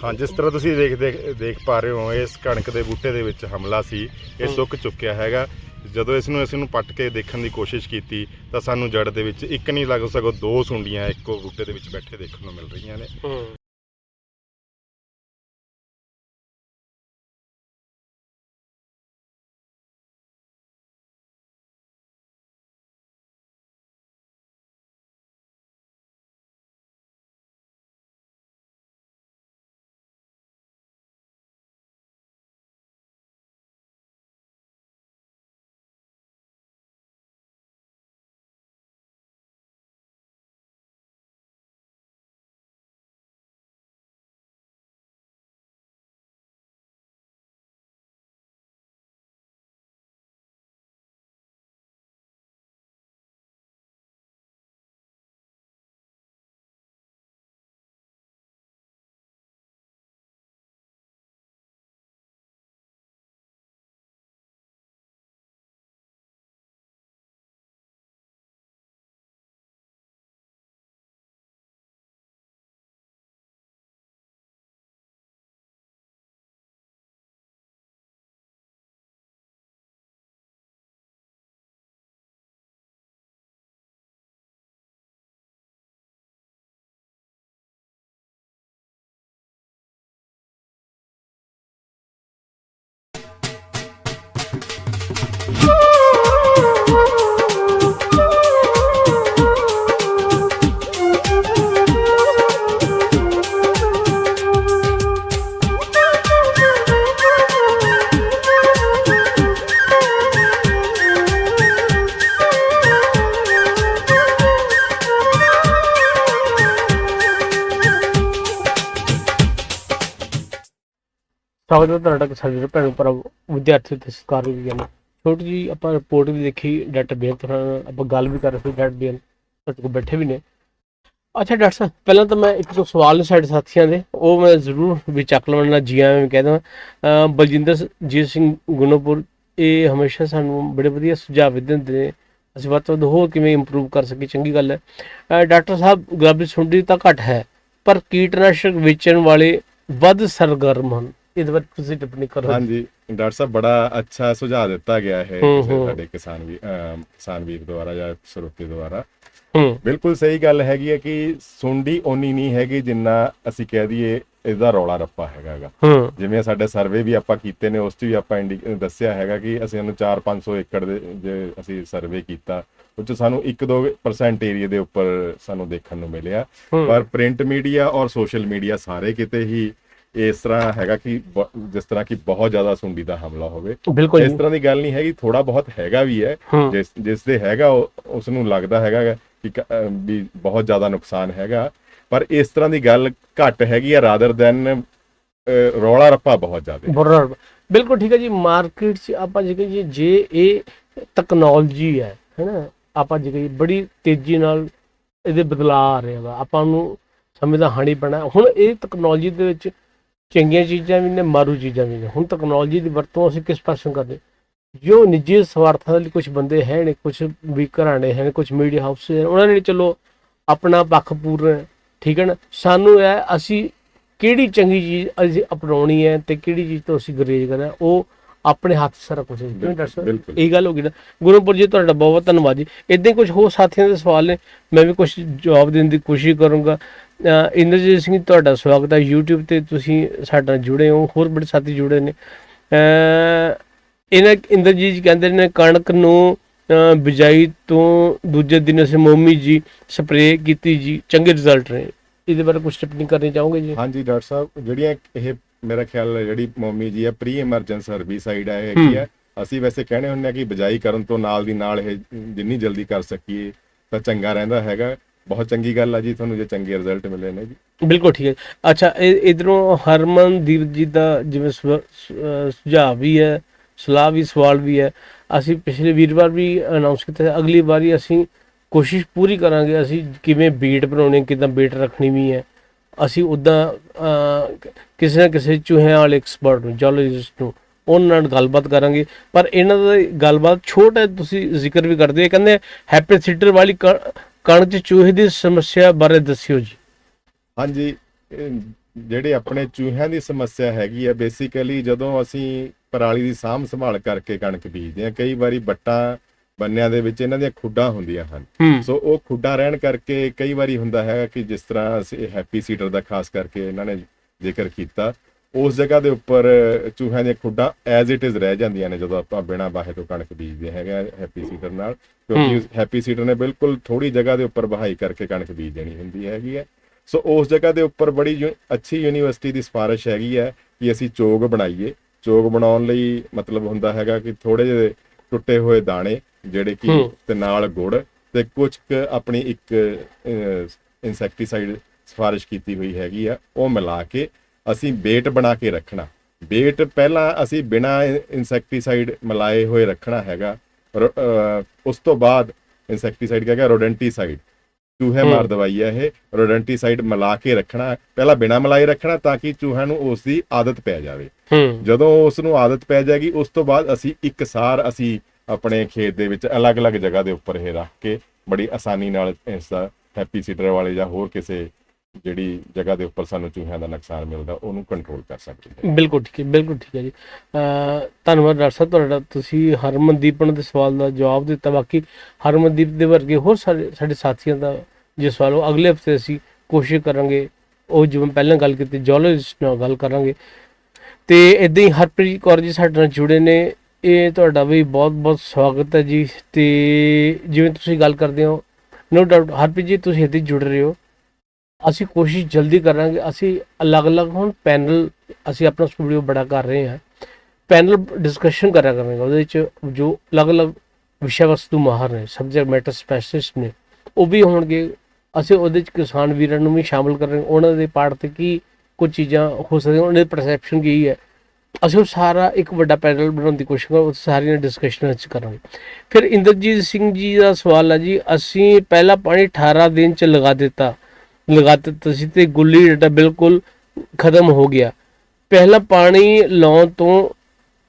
ਹਾਂ ਜਿਸ ਤਰ੍ਹਾਂ ਤੁਸੀਂ ਦੇਖ ਦੇਖ ਪਾ ਰਹੇ ਹੋ ਇਸ ਕਣਕ ਦੇ ਬੂਟੇ ਦੇ ਵਿੱਚ ਹਮਲਾ ਸੀ ਇਹ। ਸੁੱਕ ਚੁੱਕਿਆ ਹੈਗਾ। ਜਦੋਂ ਇਸ ਨੂੰ ਇਸ ਨੂੰ ਪੱਟ ਕੇ ਦੇਖਣ ਦੀ ਕੋਸ਼ਿਸ਼ ਕੀਤੀ, ਤਾਂ ਸਾਨੂੰ ਜੜ ਦੇ ਵਿੱਚ ਇੱਕ ਨਹੀਂ ਲੱਗ ਸਗੋਂ ਦੋ ਸੁੰਡੀਆਂ ਇੱਕੋ ਬੂਟੇ ਦੇ ਵਿੱਚ ਬੈਠੇ ਦੇਖਣ ਨੂੰ ਮਿਲ ਰਹੀਆਂ ਨੇ। ਸਵਾਗਤ ਹੈ ਤੁਹਾਡਾ ਸਾਡੇ ਭੈਣ ਭਰਾ ਵਿਦਿਆਰਥੀ ਤੇ ਸਤਿਕਾਰ ਵੀ ਨੇ ਛੋਟੀ ਜੀ ਆਪਾਂ ਰਿਪੋਰਟ ਵੀ ਦੇਖੀ, ਡਾਕਟਰ ਬੇਅੰਤ ਨਾਲ ਆਪਾਂ ਗੱਲ ਵੀ ਕਰ ਰਹੇ ਸੀ, ਡਾਕਟਰ ਬੇਅੰਤ ਤੁਹਾਡੇ ਕੋਲ ਬੈਠੇ ਵੀ ਨੇ। ਅੱਛਾ ਡਾਕਟਰ ਸਾਹਿਬ, ਪਹਿਲਾਂ ਤਾਂ ਮੈਂ ਇੱਕ ਦੋ ਸਵਾਲ ਨੇ ਸਾਡੇ ਸਾਥੀਆਂ ਦੇ, ਉਹ ਮੈਂ ਜ਼ਰੂਰ ਵੀ ਚੱਕ ਲਵਾਂ ਨਾਲ ਜੀ ਆਇਆਂ ਵੀ ਕਹਿ ਦਵਾਂ। ਅਹ ਬਲਜਿੰਦਰ ਜੀਤ ਸਿੰਘ ਗੁਨੋਪੁਰ ਇਹ ਹਮੇਸ਼ਾ ਸਾਨੂੰ ਬੜੇ ਵਧੀਆ ਸੁਝਾਅ ਵੀ ਦਿੰਦੇ ਨੇ। ਅਸੀਂ ਵੱਧ ਤੋਂ ਵੱਧ ਹੋਰ ਕਿਵੇਂ ਇੰਪਰੂਵ ਕਰ ਸਕੀਏ, ਚੰਗੀ ਗੱਲ ਹੈ। ਡਾਕਟਰ ਸਾਹਿਬ, ਗੁਲਾਬੀ ਸੁੰਡੀ ਤਾਂ ਘੱਟ ਹੈ, ਪਰ ਕੀਟਨਾਸ਼ਕ ਵੇਚਣ ਵਾਲੇ ਵੱਧ ਸਰਗਰਮ ਹਨ। ਟਿੱਪਣੀ ਕਰੋ। ਹਾਂਜੀ ਡਾਕਟਰ ਸਾਹਿਬ ਬੜਾ ਅੱਛਾ ਸੁਝਾਅ ਦਿੱਤਾ ਗਿਆ ਹੈ ਹੂੰ, ਕਿਸੇ ਹੂੰ। ਸਾਡੇ ਕਿਸਾਨ ਵੀ ਕਿਸਾਨ ਵੀਰ ਦੁਆਰਾ ਜਾਂ ਸਰੋਤੇ ਦੁਆਰਾ। ਬਿਲਕੁਲ ਸਹੀ ਗੱਲ ਹੈਗੀ ਹੈ ਕਿ ਸੁੰਡੀ ਓਨੀ ਨਹੀਂ ਹੈਗੀ ਜਿੰਨਾ ਅਸੀਂ ਕਹਿ ਦਈਏ ਇਹਦਾ ਰੌਲਾ ਰੱਪਾ ਹੈਗਾਗਾ ਜਿਵੇਂ ਸਾਡੇ ਸਰਵੇ ਵੀ ਆਪਾਂ ਕੀਤੇ ਨੇ ਉਸ 'ਚ ਵੀ ਆਪਾਂ ਦੱਸਿਆ ਹੈਗਾ ਕਿ ਅਸੀਂ ਇਹਨੂੰ 4-500 ਏਕੜ ਦੇ ਜੇ ਅਸੀਂ ਸਰਵੇ ਕੀਤਾ ਉਹ 'ਚ ਸਾਨੂੰ 1-2% ਏਰੀਆ ਦੇ ਉੱਪਰ ਸਾਨੂੰ ਦੇਖਣ ਨੂੰ ਮਿਲਿਆ। ਪਰ ਪ੍ਰਿੰਟ ਮੀਡੀਆ ਔਰ ਸੋਸ਼ਲ ਮੀਡੀਆ ਸਾਰੇ ਕਿਤੇ ਹੀ ਇਸ ਤਰ੍ਹਾਂ ਹੈਗਾ ਕਿ ਬ- ਜਿਸ ਤਰ੍ਹਾਂ ਕਿ ਬਹੁਤ ਜ਼ਿਆਦਾ ਸੁੰਡੀ ਦਾ ਹਮਲਾ ਹੋਵੇ। ਬਿਲਕੁਲ ਇਸ ਜੀ। ਤਰ੍ਹਾਂ ਦੀ ਗੱਲ ਨਹੀਂ ਹੈਗੀ ਥੋੜਾ ਬਹੁਤ ਹੈਗਾ ਵੀ ਹੈ। ਹੂੰ। ਜਿਸ ਜਿਸ ਦੇ ਹੈਗਾ ਉਸ ਨੂੰ ਲੱਗਦਾ ਹੈਗਾ ਗਾ ਕਿ ਕ- ਅਹ ਵੀ ਬਹੁਤ ਜ਼ਿਆਦਾ ਨੁਕਸਾਨ ਹੈਗਾ। ਪਰ ਇਸ ਤਰ੍ਹਾਂ ਦੀ ਗੱਲ ਘੱਟ ਹੈਗੀ ਆ ਰਾਦਰ ਦੈਨ ਰੌਲਾ ਰੱਪਾ ਬਹੁਤ ਜ਼ਿਆਦਾ ਹੈ। ਬੁਰਾ ਬਿਲਕੁਲ ਠੀਕ ਹੈ ਜੀ ਮਾਰਕੀਟ 'ਚ ਆਪਾਂ ਜੇ ਕਹੀਏ ਜੇ ਇਹ ਟੈਕਨੋਲੋਜੀ ਹੈ ਹੈਨਾ ਆਪਾਂ ਜੇ ਕਹੀਏ ਬੜੀ ਤੇਜ਼ੀ ਨਾਲ ਇਹਦੇ ਬਦਲਾਅ ਆ ਰਿਹਾ ਵਾ। ਆਪਾਂ ਨੂੰ ਸਮੇਂ ਦਾ ਹਾਣੀ ਪੈਣਾ। ਹੁਣ ਇਹ ਟੈਕਨੋਲੋਜੀ ਦੇ ਵਿੱਚ ਚੰਗੀਆਂ ਚੀਜ਼ਾਂ ਵੀ ਨੇ ਮਾਰੂ ਚੀਜ਼ਾਂ ਵੀ ਨੇ। ਹੁਣ ਟੈਕਨੋਲੋਜੀ ਦੀ ਵਰਤੋਂ ਅਸੀਂ ਕਿਸ ਪਾਸੇ ਕਰਦੇ? ਜੋ ਨਿੱਜੀ ਸਵਾਰਥਾਂ ਲਈ ਕੁਝ ਬੰਦੇ ਹੈ ਨੇ ਕੁਝ ਵੀ ਘਰਾਣੇ ਹੈ ਕੁਝ ਮੀਡੀਆ ਹਾਊਸ ਹੈ ਉਹਨਾਂ ਨੇ ਚਲੋ ਆਪਣਾ ਪੱਖ ਪੂਰਨ ਠੀਕ ਹੈ ਨਾ? ਸਾਨੂੰ ਇਹ ਅਸੀਂ ਕਿਹੜੀ ਚੰਗੀ ਚੀਜ਼ ਅਸੀਂ ਅਪਣਾਉਣੀ ਹੈ ਤੇ ਕਿਹੜੀ ਚੀਜ਼ ਤੋਂ ਅਸੀਂ ਗਰੇਜ ਕਰਨਾ ਉਹ ਆਪਣੇ ਹੱਥ ਸਾਰਾ ਕੁਝ ਹੈ। ਕਿਉਂ ਡਾਕਟਰ ਇਹ ਗੱਲ ਹੋ ਗਈ ਨਾ। ਗੁਰੂਪੁਰ ਜੀ ਤੁਹਾਡਾ ਬਹੁਤ ਬਹੁਤ ਧੰਨਵਾਦ ਜੀ। ਇਦਾਂ ਹੀ ਕੁਝ ਹੋਰ ਸਾਥੀਆਂ ਦੇ ਸਵਾਲ ਨੇ ਮੈਂ ਵੀ ਕੁਝ ਜਵਾਬ ਦੇਣ ਦੀ ਕੋਸ਼ਿਸ਼ ਕਰੂੰਗਾ। ਇੰਦਰਜੀਤ ਸਿੰਘ ਤੁਹਾਡਾ ਸਵਾਗਤ ਹੈ YouTube ਤੇ। ਤੁਸੀਂ ਸਾਡੇ ਨਾਲ ਜੁੜੇ ਹੋ ਹੋਰ ਬੜੇ ਸਾਥੀ ਜੁੜੇ ਨੇ। ਇਹਨਾਂ ਇੰਦਰਜੀਤ ਜੀ ਕਹਿੰਦੇ ਨੇ ਕਣਕ ਨੂੰ ਬਿਜਾਈ ਤੋਂ ਦੂਜੇ ਦਿਨ ਅਸੀਂ ਮੋਮੀ ਜੀ ਸਪਰੇਅ ਕੀਤੀ ਜੀ। ਚੰਗੇ ਰਿਜ਼ਲਟ ਨੇ ਇਹਦੇ ਬਾਰੇ ਕੁਝ ਟਿੱਪਣੀ ਕਰਨੀ ਚਾਹੋਗੇ ਜੀ? ਹਾਂਜੀ ਡਾਕਟਰ ਸਾਹਿਬ ਜਿਹੜੀਆਂ ਇਹ ਮੇਰਾ ਖਿਆਲ ਹੈ ਜਿਹੜੀ ਮੋਮੀ ਜੀ ਹੈ ਪ੍ਰੀ ਐਮਰਜੈਂਸੀ ਸਰਵਿਸਾਈਡ ਹੈ ਹੈਗੀ ਹੈ। ਅਸੀਂ ਵੈਸੇ ਕਹਿੰਦੇ ਹੁੰਦੇ ਆ ਕਿ ਬਜਾਈ ਕਰਨ ਤੋਂ ਨਾਲ ਦੀ ਨਾਲ ਇਹ ਜਿੰਨੀ ਜਲਦੀ ਕਰ ਸਕੀਏ ਤਾਂ ਚੰਗਾ ਰਹਿੰਦਾ ਹੈਗਾ। ਬਹੁਤ ਚੰਗੀ ਗੱਲ ਆ ਜੀ ਤੁਹਾਨੂੰ ਜੇ ਚੰਗੇ ਰਿਜ਼ਲਟ ਮਿਲੇ ਨੇ ਜੀ। ਬਿਲਕੁਲ ਠੀਕ ਹੈ ਅੱਛਾ ਇਧਰੋਂ ਹਰਮਨਦੀਪ ਜੀ ਦਾ ਜਿਵੇਂ ਸੁਝਾਅ ਵੀ ਹੈ ਸਲਾਹ ਵੀ ਸਵਾਲ ਵੀ ਹੈ। ਅਸੀਂ ਪਿਛਲੇ ਵੀਰਵਾਰ ਵੀ ਅਨਾਉਂਸ ਕੀਤਾ ਅਗਲੀ ਵਾਰੀ ਅਸੀਂ ਕੋਸ਼ਿਸ਼ ਪੂਰੀ ਕਰਾਂਗੇ ਅਸੀਂ ਕਿਵੇਂ ਬੀਟ ਬਣਾਉਣੀ ਕਿਦਾਂ ਬੀਟ ਰੱਖਣੀ ਵੀ ਹੈ। ਅਸੀਂ ਉਦਾਂ ਕਿਸੇ ਨਾ ਕਿਸੇ ਚੂਹਿਆਂ ਵਾਲੇ ਐਕਸਪਰਟ ਨੂੰ ਜੂਲੋਜਿਸਟ ਨੂੰ ਉਹਨਾਂ ਨਾਲ ਗੱਲਬਾਤ ਕਰਾਂਗੇ। ਪਰ ਇਹਨਾਂ ਦਾ ਗੱਲਬਾਤ ਛੋਟ ਹੈ, ਤੁਸੀਂ ਜ਼ਿਕਰ ਵੀ ਕਰਦੇ ਹੋ ਕਹਿੰਦੇ ਹੈਪੀਥੀਟਰ ਵਾਲੀ ਕਣਕ ਚੂਹੇ ਦੀ ਸਮੱਸਿਆ ਬਾਰੇ ਦੱਸਿਓ ਜੀ। ਹਾਂਜੀ ਜਿਹੜੇ ਆਪਣੇ ਚੂਹਿਆਂ ਦੀ ਸਮੱਸਿਆ ਹੈਗੀ ਹੈ ਬੇਸਿਕਲੀ ਜਦੋਂ ਅਸੀਂ ਪਰਾਲੀ ਦੀ ਸਾਂਭ ਸੰਭਾਲ ਕਰਕੇ ਕਣਕ ਬੀਜਦੇ ਹਾਂ ਕਈ ਵਾਰੀ ਬੱਟਾਂ ਬੰਨਿਆਂ ਦੇ ਵਿੱਚ ਇਹਨਾਂ ਦੀਆਂ ਖੁੱਡਾਂ ਹੁੰਦੀਆਂ ਹਨ। ਸੋ ਉਹ ਖੁੱਡਾਂ ਰਹਿਣ ਕਰਕੇ ਕਈ ਵਾਰੀ ਹੁੰਦਾ ਹੈ ਕਿ ਜਿਸ ਤਰ੍ਹਾਂ ਅਸੀਂ ਹੈਪੀ ਸੀਡਰ ਦਾ ਖਾਸ ਕਰਕੇ ਇਹਨਾਂ ਨੇ ਜ਼ਿਕਰ ਕੀਤਾ। ਉਸ ਜਗ੍ਹਾ ਦੇ ਉੱਪਰ ਚੂਹਿਆਂ ਦੀਆਂ ਖੁੱਡਾਂ ਐਜ਼ ਇਟ ਇਜ਼ ਰਹਿ ਜਾਂਦੀਆਂ ਨੇ ਜਦੋਂ ਆਪਾਂ ਬਿਨਾਂ ਬਾਹੇ ਤੋਂ ਕਣਕ ਬੀਜਦੇ ਹੈਗੇ ਹੈਪੀ ਸੀਡਰ ਨਾਲ ਕਿਉਂਕਿ ਹੈਪੀ ਸੀਡਰ ਨੇ ਬਿਲਕੁਲ ਥੋੜੀ ਜਗ੍ਹਾ ਦੇ ਉੱਪਰ ਵਹਾਈ ਕਰਕੇ ਕਣਕ ਬੀਜ ਦੇਣੀ ਹੁੰਦੀ ਹੈਗੀ ਹੈ ਸੋ ਉਸ ਜਗ੍ਹਾ ਦੇ ਉੱਪਰ ਬੜੀ ਅੱਛੀ ਯੂਨੀਵਰਸਿਟੀ ਦੀ ਸਿਫਾਰਿਸ਼ ਹੈਗੀ ਹੈ ਕਿ ਅਸੀਂ ਚੋਗ ਬਣਾਈਏ। ਚੋਗ ਬਣਾਉਣ ਲਈ ਮਤਲਬ ਹੁੰਦਾ ਹੈਗਾ ਕਿ ਥੋੜੇ ਜਿਹੇ ਟੁੱਟੇ ਹੋਏ ਦਾਣੇ ਜਿਹੜੇ ਕਿ। ਤੇ ਨਾਲ ਗੁੜ ਤੇ ਕੁਝ ਕੁ ਆਪਣੀ ਇੱਕ ਇਨਸੈਕਟੀਸਾਈਡ ਸਿਫਾਰਿਸ਼ ਕੀਤੀ ਹੋਈ ਹੈਗੀ ਆ। ਉਹ ਮਿਲਾ ਕੇ ਅਸੀਂ ਬੇਟ ਬਣਾ ਕੇ ਰੱਖਣਾ। ਬੇਟ ਪਹਿਲਾਂ ਅਸੀਂ ਬਿਨਾ ਇਨਸੈਕਟੀਸਾਈਡ ਮਿਲਾਏ ਹੋਏ ਰੱਖਣਾ ਹੈਗਾ। ਉਸ ਤੋਂ ਬਾਅਦ ਇਨਸੈਕਟੀਸਾਈਡ ਕਹਿੰਦਾ ਰੋਡੈਂਟੀਸਾਈਡ। ਚੂਹੇ। ਮਾਰ ਦਵਾਈ ਹੈ ਇਹ। ਰੋਡੈਂਟੀਸਾਈਡ ਮਿਲਾ ਕੇ ਰੱਖਣਾ। ਪਹਿਲਾਂ ਬਿਨਾ ਮਿਲਾਏ ਰੱਖਣਾ ਤਾਂ ਕਿ ਚੂਹਿਆਂ ਨੂੰ ਉਸ ਦੀ ਆਦਤ ਪੈ ਜਾਵੇ। ਜਦੋਂ ਉਸ ਨੂੰ ਆਦਤ ਪੈ ਜਾਏਗੀ ਉਸ ਤੋਂ ਬਾਅਦ ਅਸੀਂ ਇੱਕ ਸਾਰ ਅਸੀਂ ਆਪਣੇ ਖੇਤ ਦੇ ਵਿੱਚ ਅਲੱਗ-ਅਲੱਗ ਜਗ੍ਹਾ ਦੇ ਉੱਪਰ ਇਹ ਰੱਖ ਕੇ ਬੜੀ ਆਸਾਨੀ ਨਾਲ ਇਸ ਦਾ ਹੈਪੀ ਸੀਡਰ ਵਾਲੇ ਜਾਂ ਹੋਰ ਕਿਸੇ ਜਿਹੜੀ ਜਗ੍ਹਾ ਦੇ ਉੱਪਰ ਸਾਨੂੰ ਚੂਹਿਆਂ ਦਾ ਨੁਕਸਾਨ ਮਿਲਦਾ, ਉਹਨੂੰ ਕੰਟਰੋਲ ਕਰ ਸਕਦੇ ਹਾਂ। ਬਿਲਕੁਲ ਠੀਕ ਹੈ, ਬਿਲਕੁਲ ਠੀਕ ਹੈ ਜੀ। ਧੰਨਵਾਦ ਡਾਕਟਰ ਸਾਹਿਬ, ਤੁਹਾਡਾ ਤੁਸੀਂ ਹਰਮਨਦੀਪਨ ਦੇ ਸਵਾਲ ਦਾ ਜਵਾਬ ਦਿੱਤਾ। ਬਾਕੀ ਹਰਮਨਦੀਪ ਦੇ ਵਰਗੇ ਹੋਰ ਸਾਰੇ ਸਾਡੇ ਸਾਥੀਆਂ ਦਾ ਜੇ ਸਵਾਲ ਉਹ ਅਗਲੇ ਹਫ਼ਤੇ ਅਸੀਂ ਕੋਸ਼ਿਸ਼ ਕਰਾਂਗੇ, ਉਹ ਜਿਵੇਂ ਪਹਿਲਾਂ ਗੱਲ ਕੀਤੀ ਜੀਓਲੋਜਿਸਟ ਨਾਲ ਗੱਲ ਕਰਾਂਗੇ। ਤੇ ਇਦਾਂ ਹੀ ਹਰਪ੍ਰੀਤ ਕੌਰ ਜੀ ਸਾਡੇ ਨਾਲ ਜੁੜੇ ਨੇ। ਇਹ ਤੁਹਾਡਾ ਵੀ ਬਹੁਤ ਬਹੁਤ ਸਵਾਗਤ ਹੈ ਜੀ। ਤੇ ਜਿਵੇਂ ਤੁਸੀਂ ਗੱਲ ਕਰਦੇ ਹੋ ਨੋ ਡਾਊਟ ਹਰਪ੍ਰੀਤ ਜੀ, ਤੁਸੀਂ ਇੱਥੇ ਜੁੜ ਰਹੇ ਹੋ। ਅਸੀਂ ਕੋਸ਼ਿਸ਼ ਜਲਦੀ ਕਰਾਂਗੇ, ਅਸੀਂ ਅਲੱਗ-ਅਲੱਗ ਹੁਣ ਪੈਨਲ ਅਸੀਂ ਆਪਣਾ ਸਟੂਡੀਓ ਬੜਾ ਕਰ ਰਹੇ ਹਾਂ। ਪੈਨਲ ਡਿਸਕਸ਼ਨ ਕਰਿਆ ਕਰਾਂਗੇ, ਉਹਦੇ ਵਿੱਚ ਜੋ ਅਲੱਗ-ਅਲੱਗ ਵਿਸ਼ਾ ਵਸਤੂ ਮਾਹਰ ਨੇ ਸਬਜੈਕਟ ਮੈਟਰ ਸਪੈਸ਼ਲਿਸਟ ਨੇ, ਉਹ ਵੀ ਹੋਣਗੇ। ਅਸੀਂ ਉਹਦੇ ਵਿੱਚ ਕਿਸਾਨ ਵੀਰਾਂ ਨੂੰ ਵੀ ਸ਼ਾਮਲ ਕਰਾਂਗੇ। ਉਹਨਾਂ ਦੇ ਪਾਰਟ ਤੇ ਕੀ ਕੁਝ ਚੀਜ਼ਾਂ ਹੋ ਸਕਦੀਆਂ, ਉਹਨਾਂ ਦੀ ਪਰਸੈਪਸ਼ਨ ਕੀ ਹੈ। ਅਸੀਂ ਉਹ ਸਾਰਾ ਇੱਕ ਵੱਡਾ ਪੈਨਲ ਬਣਾਉਣ ਦੀ ਕੋਸ਼ਿਸ਼ ਕਰਾਂਗੇ, ਉਹ ਸਾਰੀਆਂ ਡਿਸਕਸ਼ਨਾਂ ਚ ਕਰਾਂਗੇ। ਫਿਰ ਇੰਦਰਜੀਤ ਸਿੰਘ ਜੀ ਦਾ ਸਵਾਲ ਹੈ ਜੀ, ਅਸੀਂ ਪਹਿਲਾ ਪਾਣੀ 18 ਦਿਨ ਚ ਲਗਾ ਦਿੱਤਾ। ਲਗਾ ਦਿੱਤਾ ਸੀ ਤੇ ਗੁੱਲੀ ਡੰਡਾ ਬਿਲਕੁਲ ਖਤਮ ਹੋ ਗਿਆ। ਪਹਿਲਾ ਪਾਣੀ ਲਾਉਣ ਤੋਂ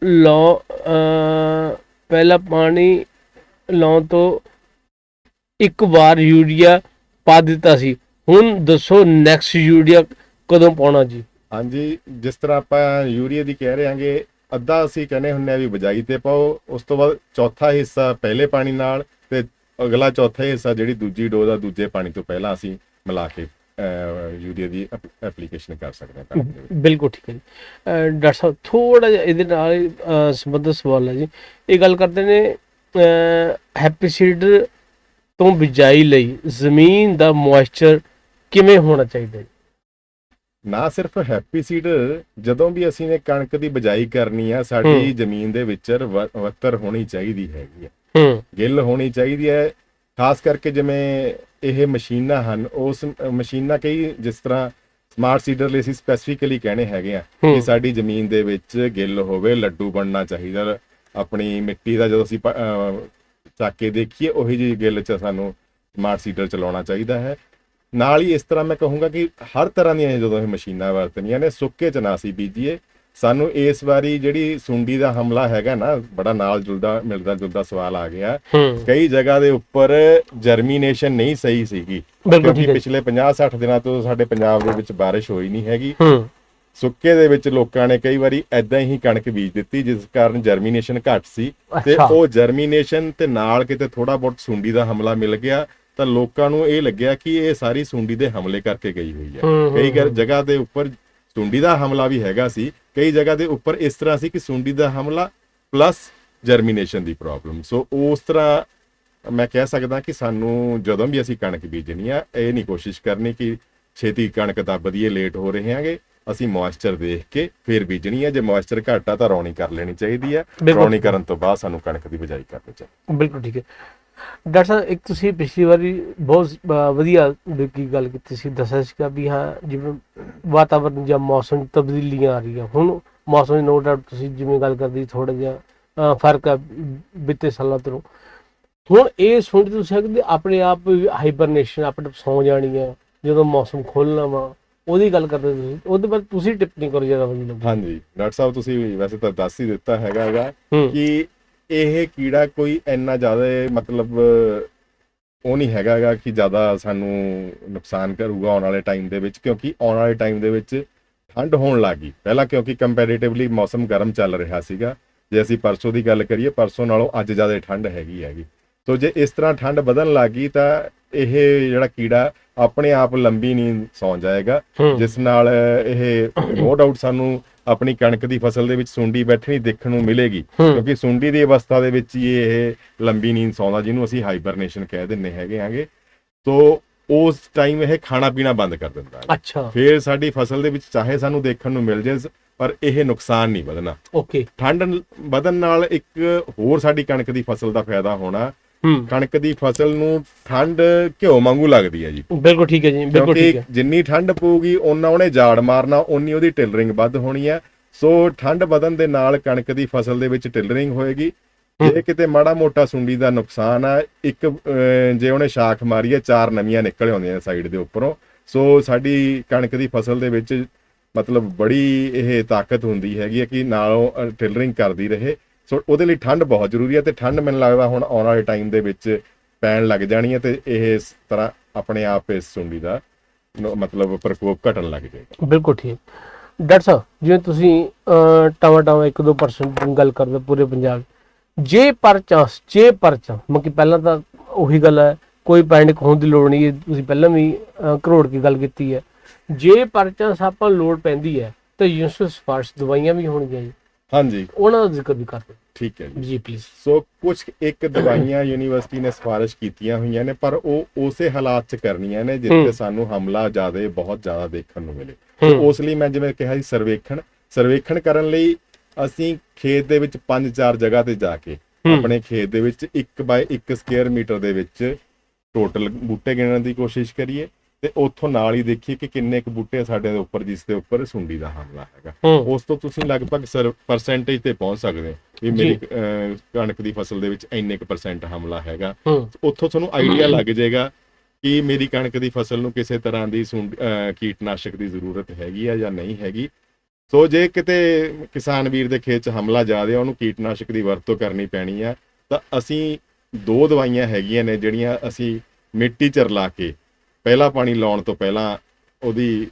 ਲਾਉ ਅਹ, ਪਹਿਲਾ ਪਾਣੀ ਲਾਉਣ ਤੋਂ ਇੱਕ ਵਾਰ ਯੂਰੀਆ ਪਾ ਦਿੱਤਾ ਸੀ। ਹੁਣ ਦੱਸੋ ਨੈਕਸਟ ਯੂਰੀਆ ਕਦੋਂ ਪਾਉਣਾ ਜੀ? ਹਾਂਜੀ ਜਿਸ ਤਰ੍ਹਾਂ ਆਪਾਂ ਯੂਰੀਆ ਦੀ ਕਹਿ ਰਹੇ ਹਾਂਗੇ ਅੱਧਾ ਅਸੀਂ ਕਹਿੰਦੇ ਹੁੰਨੇ ਆ ਵੀ ਬਜਾਈ ਤੇ ਪਾਓ ਉਸ ਤੋਂ ਬਾਅਦ ਚੌਥਾ ਹਿੱਸਾ ਪਹਿਲੇ ਪਾਣੀ ਨਾਲ ਤੇ ਅਗਲਾ ਚੌਥਾ ਹਿੱਸਾ ਜਿਹੜੀ ਦੂਜੀ ਡੋਜ਼ ਆ ਦੂਜੇ ਪਾਣੀ ਤੋਂ ਪਹਿਲਾਂ ਅਸੀਂ ਮਿਲਾ ਕੇ ਯੂਰੀਆ ਦੀ ਐਪਲੀਕੇਸ਼ਨ ਕਰ ਸਕਦੇ ਹਾਂ ਕਣਕ ਦੇ ਵਿੱਚ। ਬਿਲਕੁਲ ਠੀਕ ਹੈ ਜੀ। ਡਾਕਟਰ ਸਾਹਿਬ ਥੋੜਾ ਜਿਹਾ ਇਹਦੇ ਨਾਲ ਸੰਬੰਧਿਤ ਸਵਾਲ ਹੈ ਜੀ। ਇਹ ਗੱਲ ਕਰਦੇ ਨੇ ਹੈਪੀ ਸੀਡਰ ਤੋਂ ਬਿਜਾਈ ਲਈ ਜ਼ਮੀਨ ਦਾ ਮੋਇਸਚਰ ਕਿਵੇਂ ਹੋਣਾ ਚਾਹੀਦਾ ਜੀ? ਨਾ ਸਿਰਫ ਹੈਪੀ ਸੀਡ ਜਦੋਂ ਵੀ ਅਸੀਂ ਨੇ ਕਣਕ ਦੀ ਬਜਾਈ ਕਰਨੀ ਆ ਸਾਡੀ ਹੂੰ। ਜ਼ਮੀਨ ਦੇ ਵਿੱਚ ਵੱਤਰ ਹੋਣੀ ਚਾਹੀਦੀ ਹੈਗੀ ਹੂੰ। ਗਿੱਲ ਹੋਣੀ ਚਾਹੀਦੀ ਹੈ ਖਾਸ ਕਰਕੇ ਜਿਵੇਂ ਇਹ ਮਸ਼ੀਨਾਂ ਹਨ ਉਸ ਮਸ਼ੀਨਾਂ ਕਈ ਜਿਸ ਤਰ੍ਹਾਂ ਸਮਾਰਟ ਸੀਡਰ ਲਈ ਅਸੀਂ ਸਪੈਸੀਫਿਕਲੀ ਕਹਿੰਦੇ ਹੈਗੇ ਆ ਕਿ ਸਾਡੀ ਜ਼ਮੀਨ ਦੇ ਵਿੱਚ ਗਿੱਲ ਹੋਵੇ ਲੱਡੂ ਬਣਨਾ ਚਾਹੀਦਾ ਆਪਣੀ ਮਿੱਟੀ ਦਾ ਜਦੋਂ ਅਸੀਂ ਚੱਕ ਕੇ ਦੇਖੀਏ ਉਹੀ ਜਿਹੀ ਗਿੱਲ ਚ ਸਾਨੂੰ ਸਮਾਰਟ ਸੀਡਰ ਚਲਾਉਣਾ ਚਾਹੀਦਾ ਹੈ। ਨਾਲ ਹੀ ਇਸ ਤਰ੍ਹਾਂ ਮੈਂ ਕਹੂੰਗਾ ਕਿ ਹਰ ਤਰ੍ਹਾਂ ਦੀਆਂ ਜਦੋਂ ਇਹ ਮਸ਼ੀਨਾਂ ਵਰਤਣੀਆਂ ਨੇ ਸੁੱਕੇ ਚ ਨਾ ਅਸੀਂ ਬੀਜੀਏ ਸਾਨੂੰ ਇਸ ਵਾਰੀ ਜਿਹੜੀ ਸੁੰਡੀ ਦਾ ਹਮਲਾ ਹੈਗਾ ਨਾ ਬੜਾ ਨਾਲ ਜੁਲਦਾ ਮਿਲਦਾ ਜੁਲਦਾ ਸਵਾਲ ਆ ਗਿਆ। ਕਈ ਜਗ੍ਹਾ ਦੇ ਉੱਪਰ ਜਰਮੀਨੇਸ਼ਨ ਨਹੀਂ ਸਹੀ ਸੀਗੀ। ਕਿਉਂਕਿ। ਪਿਛਲੇ 50-60 ਦਿਨਾਂ ਤੋਂ ਸਾਡੇ ਪੰਜਾਬ ਦੇ ਵਿੱਚ ਬਾਰਿਸ਼ ਹੋਈ ਨਹੀਂ ਹੈਗੀ। ਸੁੱਕੇ ਦੇ ਵਿੱਚ ਲੋਕਾਂ ਨੇ ਕਈ ਵਾਰੀ ਐਦਾਂ ਹੀ ਕਣਕ ਬੀਜ ਦਿੱਤੀ ਜਿਸ ਕਾਰਨ ਜਰਮੀਨੇਸ਼ਨ ਘੱਟ ਸੀ। ਤੇ ਉਹ ਜਰਮੀਨੇਸ਼ਨ ਤੇ ਨਾਲ ਕਿਤੇ ਥੋੜਾ ਬਹੁਤ ਸੁੰਡੀ ਦਾ ਹਮਲਾ ਮਿਲ ਗਿਆ ਤਾਂ ਲੋਕਾਂ ਨੂੰ ਇਹ ਲੱਗਿਆ ਕਿ ਇਹ ਸਾਰੀ ਸੁੰਡੀ ਦੇ ਹਮਲੇ ਕਰਕੇ ਗਈ ਹੋਈ ਹੈ। ਕਈ। ਜਗ੍ਹਾ ਦੇ ਉੱਪਰ ਸੁੰਡੀ ਦਾ ਹਮਲਾ ਵੀ ਹੈਗਾ ਸੀ। ਕਈ ਜਗ੍ਹਾ ਦੇ ਉੱਪਰ ਇਸ ਤਰ੍ਹਾਂ ਸੀ ਕਿ ਸੁੰਡੀ ਦਾ ਹਮਲਾ ਪਲੱਸ ਜਰਮੀਨੇਸ਼ਨ ਦੀ ਪ੍ਰੋਬਲਮ ਸੋ ਉਸ ਤਰ੍ਹਾਂ ਮੈਂ ਕਹਿ ਸਕਦਾ ਕਿ ਸਾਨੂੰ ਜਦੋਂ ਵੀ ਅਸੀਂ ਕਣਕ ਬੀਜਣੀ ਆ ਇਹ ਨਹੀਂ ਕੋਸ਼ਿਸ਼ ਕਰਨੀ ਕਿ ਛੇਤੀ ਕਣਕ ਤਾਂ ਵਧੀਆ ਲੇਟ ਹੋ ਰਹੇ ਹਾਂਗੇ ਅਸੀਂ ਮੋਇਸਚਰ ਦੇਖ ਕੇ ਫਿਰ ਬੀਜਣੀ ਹੈ ਜੇ ਮੋਇਸਚਰ ਘੱਟ ਤਾਂ ਰੌਣੀ ਕਰ ਲੈਣੀ ਚਾਹੀਦੀ ਹੈ। ਰੌਣੀ ਕਰਨ ਤੋਂ ਬਾਅਦ ਸਾਨੂੰ ਕਣਕ ਦੀ ਬਿਜਾਈ ਕਰਨੀ ਚਾਹੀਦੀ। ਬਿਲਕੁਲ ਠੀਕ ਹੈ। ਡਾਕਟਰ ਸਾਹਿਬ ਇੱਕ ਤੁਸੀਂ ਪਿਛਲੀ ਵਾਰੀ ਬਹੁਤ ਵਧੀਆ ਦੀ ਗੱਲ ਕੀਤੀ ਸੀ ਦੱਸਿਆ ਸੀਗਾ ਵੀ ਹਾਂ ਜਿਵੇਂ ਵਾਤਾਵਰਨ ਜਾਂ ਮੌਸਮ ਤਬਦੀਲੀਆਂ ਆ ਰਹੀਆਂ। ਹੁਣ ਮੌਸਮ ਦੀ ਨੋ ਡਾਊਟ ਤੁਸੀਂ ਜਿਵੇਂ ਗੱਲ ਕਰਦੀ ਥੋੜਾ ਜਿਹਾ ਫ਼ਰਕ ਆ ਬਿੱਤੇ ਸਾਲਾਂ ਤੋਂ। ਹੁਣ ਇਹ ਸੁਣ ਤੁਸੀਂ ਸਕਦੇ ਆਪਣੇ ਆਪ ਹਾਈਬਰਨੇਸ਼ਨ ਆਪਣੇ ਆਪ ਸੌ ਜਾਣੀ ਆ ਜਦੋਂ ਮੌਸਮ ਖੋਲਣਾ ਵਾ ਉਹਦੀ ਗੱਲ ਕਰਦੇ ਤੁਸੀਂ। ਉਹਦੇ ਬਾਰੇ ਤੁਸੀਂ ਟਿੱਪਣੀ ਕਰੋ ਜ਼ਿਆਦਾ ਵਧੀਆ ਲੱਗੂ ਹਾਂਜੀ। ਡਾਕਟਰ ਸਾਹਿਬ ਤੁਸੀਂ ਵੈਸੇ ਤਾਂ ਦੱਸ ਹੀ ਦਿੱਤਾ ਹੈਗਾ ਹੈਗਾ ਕਿ ਇਹ ਕੀੜਾ ਕੋਈ ਇੰਨਾ ਜ਼ਿਆਦਾ ਮਤਲਬ ਉਹ ਨਹੀਂ ਹੈਗਾ ਗਾ ਕਿ ਜ਼ਿਆਦਾ ਸਾਨੂੰ ਨੁਕਸਾਨ ਕਰੂਗਾ ਆਉਣ ਵਾਲੇ ਟਾਈਮ ਦੇ ਵਿੱਚ ਕਿਉਂਕਿ ਆਉਣ ਵਾਲੇ ਟਾਈਮ ਦੇ ਵਿੱਚ ਠੰਡ ਹੋਣ ਲੱਗੀ ਪਹਿਲਾਂ ਕਿਉਂਕਿ ਕੰਪੈਰੀਟਿਵਲੀ ਮੌਸਮ ਗਰਮ ਚੱਲ ਰਿਹਾ ਸੀਗਾ। ਜੇ ਅਸੀਂ ਪਰਸੋਂ ਦੀ ਗੱਲ ਕਰੀਏ ਪਰਸੋਂ ਨਾਲੋਂ ਅੱਜ ਜ਼ਿਆਦਾ ਠੰਡ ਹੈਗੀ ਹੈਗੀ। ਸੋ ਜੇ ਇਸ ਤਰ੍ਹਾਂ ਠੰਡ ਵਧਣ ਲੱਗੀ ਤਾਂ ਇਹ ਜਿਹੜਾ ਕੀੜਾ ਆਪਣੇ ਆਪ ਲੰਬੀ ਨੀਂਦ ਸੌਂ ਜਾਏਗਾ ਜਿਸ ਨਾਲ ਇਹ ਨੋ ਡਾਊਟ ਸਾਨੂੰ ਆਪਣੀ ਕਣਕ ਦੀ ਫਸਲ ਦੇ ਵਿੱਚ ਸੁੰਡੀ ਬੈਠਣੀ ਦੇਖਣ ਨੂੰ ਮਿਲੇਗੀ। ਕਿਉਂਕਿ ਸੁੰਡੀ ਦੀ ਅਵਸਥਾ ਦੇ ਵਿੱਚ ਹੀ ਇਹ ਲੰਬੀ ਨੀਂਦ ਸੌਂਦਾ ਜਿਹਨੂੰ ਅਸੀਂ ਹਾਈਬਰਨੇਸ਼ਨ ਕਹਿ ਦਿੰਨੇ ਹੈਗੇ ਆਂਗੇ। ਤੋਂ ਉਸ ਟਾਈਮ ਇਹ ਖਾਣਾ ਪੀਣਾ ਬੰਦ ਕਰ ਦਿੰਦਾ ਹੈ। ਅੱਛਾ। ਫਿਰ ਸਾਡੀ ਫਸਲ ਦੇ ਵਿੱਚ ਚਾਹੇ ਸਾਨੂੰ ਦੇਖਣ ਨੂੰ ਮਿਲ ਜੇ ਪਰ ਇਹ ਨੁਕਸਾਨ ਨਹੀਂ ਵਧਣਾ। ਓਕੇ। ਠੰਡ ਵਧਣ ਨਾਲ ਇੱਕ ਹੋਰ ਸਾਡੀ ਕਣਕ ਦੀ ਫਸਲ ਦਾ ਫਾਇਦਾ ਹੋਣਾ ਕਣਕ ਦੀ ਫਸਲ ਨੂੰ ਠੰਡ ਘਿਓ ਵਾਂਗੂ ਲੱਗਦੀ ਹੈ ਜੀ। ਬਿਲਕੁਲ ਠੀਕ ਹੈ ਜੀ ਬਿਲਕੁਲ ਠੀਕ ਹੈ। ਜਿੰਨੀ ਠੰਡ ਪਊਗੀ ਓਨਾ ਉਹਨੇ ਝਾੜ ਮਾਰਨਾ ਓਨੀ ਉਹਦੀ ਟਿਲਰਿੰਗ ਵੱਧ ਹੋਣੀ ਹੈ। ਸੋ ਠੰਡ ਵਧਣ ਦੇ ਨਾਲ ਕਣਕ ਦੀ ਫਸਲ ਦੇ ਵਿੱਚ ਟਿਲਰਿੰਗ ਹੋਏਗੀ। ਜੇ ਕਿਤੇ ਮਾੜਾ ਮੋਟਾ ਸੁੰਡੀ ਦਾ ਨੁਕਸਾਨ ਆ ਇੱਕ ਜੇ ਉਹਨੇ ਸ਼ਾਖ ਮਾਰੀ ਹੈ ਚਾਰ ਨਵੀਆਂ ਨਿਕਲ ਆਉਂਦੀਆਂ ਸਾਈਡ ਦੇ ਉੱਪਰੋਂ। ਸੋ ਸਾਡੀ ਕਣਕ ਦੀ ਫਸਲ ਦੇ ਵਿੱਚ ਮਤਲਬ ਬੜੀ ਇਹ ਤਾਕਤ ਹੁੰਦੀ ਹੈਗੀ ਕਿ ਨਾਲੋਂ ਟਿਲਰਿੰਗ ਕਰਦੀ ਰਹੇ। ਸੋ ਉਹਦੇ ਲਈ ਠੰਡ ਬਹੁਤ ਜ਼ਰੂਰੀ ਹੈ ਤੇ ਠੰਡ ਮੈਨੂੰ ਲੱਗਦਾ ਹੁਣ ਆਉਣ ਵਾਲੇ ਟਾਈਮ ਦੇ ਵਿੱਚ ਪੈਣ ਲੱਗ ਜਾਣੀ ਹੈ ਤੇ ਇਹ ਇਸ ਤਰ੍ਹਾਂ ਆਪਣੇ ਆਪ ਇਸ ਸੁੰਡੀ ਦਾ ਮਤਲਬ ਪ੍ਰਕੋਪ ਘਟਣ ਲੱਗ ਜਾਏਗਾ। ਬਿਲਕੁਲ ਠੀਕ। ਡਾਕਟਰ ਸਾਹਿਬ ਜਿਵੇਂ ਤੁਸੀਂ ਟਾਵਾ ਟਾਵਾ 1-2% ਗੱਲ ਕਰਦੇ ਪੂਰੇ ਪੰਜਾਬ ਜੇ ਪਰ ਚਾਂਸ ਜੇ ਪਰ ਚਾਂਸ ਮਤਲਬ ਪਹਿਲਾਂ ਤਾਂ ਉਹੀ ਗੱਲ ਹੈ ਕੋਈ ਪੈਨਿਕ ਹੋਣ ਦੀ ਲੋੜ ਨਹੀਂ ਤੁਸੀਂ ਪਹਿਲਾਂ ਵੀ ਅਹ, ਕਰੋੜ ਦੀ ਗੱਲ ਕੀਤੀ ਹੈ। ਜੇ ਪਰ ਚਾਂਸ ਆਪਾਂ ਲੋੜ ਪੈਂਦੀ ਹੈ ਤਾਂ ਯੂਨੀਵਰਸਿਟੀ ਸਿਫਾਰਿਸ਼ ਦਵਾਈਆਂ ਵੀ ਹੋਣਗੀਆਂ ਜੀ। ਹਾਂਜੀ ਉਹਨਾਂ ਦਾ ਜ਼ਿਕਰ ਵੀ ਕਰ ਦਿਓ ਠੀਕ ਹੈ ਜੀ ਜੀ ਪਲੀਜ਼ ਸੋ ਕੁਝ ਇੱਕ ਦਵਾਈਆਂ ਯੂਨੀਵਰਸਿਟੀ ਨੇ ਸਿਫਾਰਿਸ਼ ਕੀਤੀਆਂ ਹੋਈਆਂ ਨੇ ਪਰ ਉਹ ਉਸੇ ਹਾਲਾਤ 'ਚ ਕਰਨੀਆਂ ਨੇ ਜਿੱਥੇ। ਸਾਨੂੰ ਹਮਲਾ ਜ਼ਿਆਦਾ ਬਹੁਤ ਜ਼ਿਆਦਾ ਦੇਖਣ ਨੂੰ ਮਿਲੇ ਹੂੰ। ਉਸ ਲਈ ਮੈਂ ਜਿਵੇਂ ਕਿਹਾ ਸੀ ਸਰਵੇਖਣ ਸਰਵੇਖਣ ਕਰਨ ਲਈ ਅਸੀਂ ਖੇਤ ਦੇ ਵਿੱਚ 5-4 ਜਗ੍ਹਾ ਤੇ ਜਾ ਕੇ। ਆਪਣੇ ਖੇਤ ਦੇ ਵਿੱਚ 1 ਬਾਏ 1 ਸਕੁਅਰ ਮੀਟਰ ਦੇ ਵਿੱਚ ਟੋਟਲ ਬੂਟੇ ਗਿਣਨ ਦੀ ਕੋਸ਼ਿਸ਼ ਕਰੀਏ ਤੇ ਉੱਥੋਂ ਨਾਲ ਹੀ ਦੇਖੀਏ ਕਿ ਕਿੰਨੇ ਕੁ ਬੂਟੇ ਸਾਡੇ ਦੇ ਉੱਪਰ ਜਿਸ ਦੇ ਉੱਪਰ ਸੁੰਡੀ ਦਾ ਹਮਲਾ ਹੈਗਾ। ਉਸ ਤੋਂ ਤੁਸੀਂ ਲਗਭਗ ਪਰਸੈਂਟੇਜ ਤੇ ਪਹੁੰਚ ਸਕਦੇ ਹੋ ਵੀ ਮੇਰੀ ਕਣਕ ਦੀ ਫਸਲ ਦੇ ਵਿੱਚ ਇੰਨੇ ਕੁ ਪਰਸੈਂਟ ਹਮਲਾ ਹੈਗਾ। ਉੱਥੋਂ ਤੁਹਾਨੂੰ ਆਈਡੀਆ ਲੱਗ ਜਾਏਗਾ ਕਿ ਮੇਰੀ ਕਣਕ ਦੀ ਫਸਲ ਨੂੰ ਕਿਸੇ ਤਰ੍ਹਾਂ ਦੀ ਕੀਟਨਾਸ਼ਕ ਦੀ ਜ਼ਰੂਰਤ ਹੈਗੀ ਆ ਜਾਂ ਨਹੀਂ ਹੈਗੀ। ਸੋ ਜੇ ਕਿਤੇ ਕਿਸਾਨ ਵੀਰ ਦੇ ਖੇਤ 'ਚ ਹਮਲਾ ਜ਼ਿਆਦਾ ਉਹਨੂੰ ਕੀਟਨਾਸ਼ਕ ਦੀ ਵਰਤੋਂ ਕਰਨੀ ਪੈਣੀ ਆ ਤਾਂ ਅਸੀਂ ਦੋ ਦਵਾਈਆਂ ਹੈਗੀਆਂ ਨੇ ਜਿਹੜੀਆਂ ਅਸੀਂ ਮਿੱਟੀ 'ਚ ਰਲਾ ਕੇ ਪਹਿਲਾ ਪਾਣੀ ਲਾਉਣ ਤੋਂ ਪਹਿਲਾਂ ਉਹਦੀ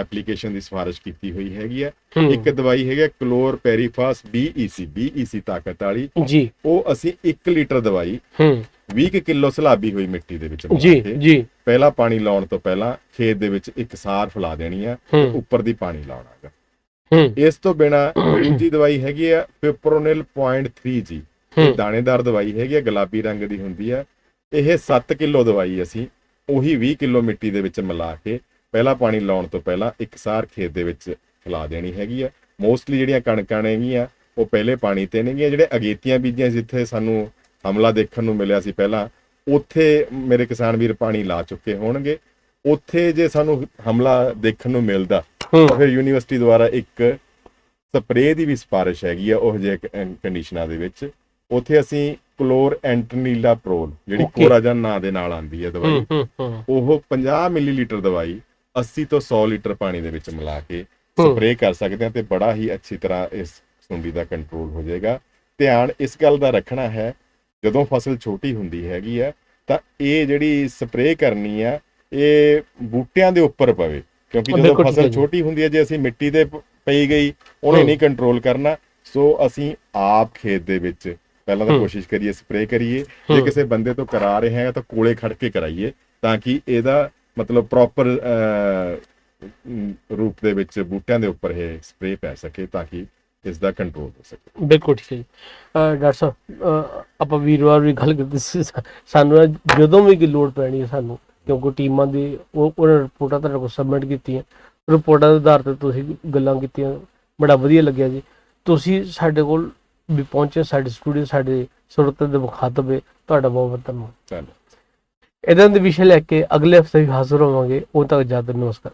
ਐਪਲੀਕੇਸ਼ਨ ਦੀ ਸਿਫਾਰਿਸ਼ ਕੀਤੀ ਹੋਈ ਹੈਗੀ ਹੂੰ। ਇੱਕ ਦਵਾਈ ਹੈਗੀ ਕਲੋਰ ਪੈਰੀਫਾਸ BEC BEC ਤਾਕਤ ਵਾਲੀ। ਜੀ। ਉਹ ਅਸੀਂ 1 ਲੀਟਰ ਦਵਾਈ ਹੂੰ। 20 ਕੁ ਕਿਲੋ ਸਲਾਬੀ ਹੋਈ ਮਿੱਟੀ ਦੇ ਵਿੱਚ ਜੀ ਜੀ। ਪਹਿਲਾ ਪਾਣੀ ਲਾਉਣ ਤੋਂ ਪਹਿਲਾਂ ਖੇਤ ਦੇ ਵਿੱਚ ਇੱਕ ਸਾਰ ਫੈਲਾ ਦੇਣੀ ਆ ਉੱਪਰ ਦੀ ਪਾਣੀ ਲਾਉਣਾ ਹੂੰ। ਇਸ ਤੋਂ ਬਿਨਾ ਦੂਜੀ ਦਵਾਈ ਹੈਗੀ ਆ ਫਿਪਰੋਨਿਲ 0.3 ਜੀ ਦਾਣੇਦਾਰ ਦਵਾਈ ਹੈਗੀ ਆ ਗੁਲਾਬੀ ਰੰਗ ਦੀ ਹੁੰਦੀ ਆ ਇਹ 7 ਕਿਲੋ ਦਵਾਈ ਅਸੀਂ ਉਹੀ 20 ਕਿਲੋ ਮਿੱਟੀ ਦੇ ਵਿੱਚ ਮਿਲਾ ਕੇ ਪਹਿਲਾ ਪਾਣੀ ਲਾਉਣ ਤੋਂ ਪਹਿਲਾਂ ਇੱਕ ਸਾਰ ਖੇਤ ਦੇ ਵਿੱਚ ਫੈਲਾ ਦੇਣੀ ਹੈਗੀ ਆ। ਮੋਸਟਲੀ ਜਿਹੜੀਆਂ ਕਣਕਾਂ ਨੇਗੀਆਂ ਉਹ ਪਹਿਲੇ ਪਾਣੀ ਤੇ ਨੇਗੀਆਂ ਜਿਹੜੇ ਅਗੇਤੀਆਂ ਬੀਜੀਆਂ ਜਿੱਥੇ ਸਾਨੂੰ ਹਮਲਾ ਦੇਖਣ ਨੂੰ ਮਿਲਿਆ ਸੀ ਪਹਿਲਾਂ ਉੱਥੇ ਮੇਰੇ ਕਿਸਾਨ ਵੀਰ ਪਾਣੀ ਲਾ ਚੁੱਕੇ ਹੋਣਗੇ। ਉੱਥੇ ਜੇ ਸਾਨੂੰ ਹਮਲਾ ਦੇਖਣ ਨੂੰ ਮਿਲਦਾ ਫਿਰ ਯੂਨੀਵਰਸਿਟੀ ਦੁਆਰਾ ਇੱਕ ਸਪਰੇਅ ਦੀ ਵੀ ਸਿਫਾਰਿਸ਼ ਹੈਗੀ ਆ ਉਹ ਜਿਹੇ ਕੰਡੀਸ਼ਨਾਂ ਦੇ ਵਿੱਚ। ਉੱਥੇ ਅਸੀਂ ਕਲੋਰ ਐਂਟਨੀਲਾ ਪ੍ਰੋਲ ਜਿਹੜੀ. ਕੋਰਾਜਨ ਨਾਂ ਦੇ ਨਾਲ ਆਉਂਦੀ ਹੈ ਦਵਾਈ ਹੂੰ ਹੂੰ ਹੂੰ ਉਹ 50 ਮਿਲੀਲੀਟਰ ਦਵਾਈ 80 ਤੋਂ 100 ਲੀਟਰ ਪਾਣੀ ਦੇ ਵਿੱਚ ਮਿਲਾ ਕੇ ਹੂੰ। ਸਪਰੇਅ ਕਰ ਸਕਦੇ ਹਾਂ ਤੇ ਬੜਾ ਹੀ ਅੱਛੀ ਤਰ੍ਹਾਂ ਇਸ ਸੁੰਡੀ ਦਾ ਕੰਟਰੋਲ ਹੋ ਜਾਏਗਾ ਧਿਆਨ ਇਸ ਗੱਲ ਦਾ ਰੱਖਣਾ ਹੈ ਜਦੋਂ ਫਸਲ ਛੋਟੀ ਹੁੰਦੀ ਹੈਗੀ ਆ ਤਾਂ ਇਹ ਜਿਹੜੀ ਸਪਰੇਅ ਕਰਨੀ ਆ ਇਹ ਬੂਟਿਆਂ ਦੇ ਉੱਪਰ ਪਵੇ ਕਿਉਂਕਿ ਹਾਂ, ਜਦੋਂ ਹੈ ਫਸਲ। ਛੋਟੀ ਹੁੰਦੀ ਹੈ ਜੇ ਅਸੀਂ ਮਿੱਟੀ ਦੇ ਪਈ ਗਈ ਉਹਨੇ ਹੂੰ। ਨਹੀਂ ਕੰਟਰੋਲ ਕਰਨਾ ਸੋ ਅਸੀਂ ਆਪ ਖੇਤ ਦੇ ਵਿੱਚ ਪਹਿਲਾਂ ਤਾਂ। ਕੋਸ਼ਿਸ਼ ਕਰੀਏ ਸਪਰੇਅ ਕਰੀਏ। ਜੇ। ਕਿਸੇ ਬੰਦੇ ਤੋਂ ਕਰਾ ਰਹੇ ਹਾਂ ਤਾਂ ਕੋਲੇ ਖੜ ਕੇ ਕਰਾਈਏ ਤਾਂ ਕਿ ਇਹਦਾ ਮਤਲਬ ਪ੍ਰੋਪਰ ਰੂਪ ਦੇ ਵਿੱਚ ਬੂਟਿਆਂ ਦੇ ਉੱਪਰ ਇਹ ਸਪਰੇਅ ਪੈ ਸਕੇ ਤਾਂ ਕਿ ਇਸ ਦਾ ਕੰਟਰੋਲ ਹੋ ਸਕੇ। ਬਿਲਕੁਲ ਠੀਕ ਹੈ ਡਾਕਟਰ ਸਾਹਿਬ ਆਪਾਂ ਵੀਰਵਾਰ ਵੀ ਗੱਲ ਕੀਤੀ ਸੀ। ਸਾਨੂੰ ਜਦੋਂ ਵੀ ਕੀ ਲੋੜ ਪੈਣੀ ਹੈ ਸਾਨੂੰ ਕਿਉਂਕਿ ਟੀਮਾਂ ਦੀ ਉਹ ਉਹਨਾਂ ਰਿਪੋਰਟਾਂ ਤੁਹਾਡੇ ਕੋਲ ਸਬਮਿਟ ਕੀਤੀਆਂ। ਰਿਪੋਰਟਾਂ ਦੇ ਆਧਾਰ ਤੇ ਤੁਸੀਂ ਗੱਲਾਂ ਕੀਤੀਆਂ। ਬੜਾ ਵਧੀਆ ਲੱਗਿਆ ਜੀ। ਤੁਸੀਂ ਸਾਡੇ ਕੋਲ ਵੀ ਪਹੁੰਚੇ ਸਾਡੇ ਸਟੂਡੀਓ ਸਾਡੇ ਸੁਰਤ ਦੇ ਮੁਖਾਤਬ ਤੁਹਾਡਾ ਬਹੁਤ ਬਹੁਤ ਧੰਨਵਾਦ। ਇਦਾਂ ਦੇ ਵਿਸ਼ੇ ਲੈ ਕੇ ਅਗਲੇ ਹਫ਼ਤੇ ਵੀ ਹਾਜ਼ਰ ਹੋਵਾਂਗੇ। ਉਦੋਂ ਤੱਕ ਜਦ ਨਮਸਕਾਰ।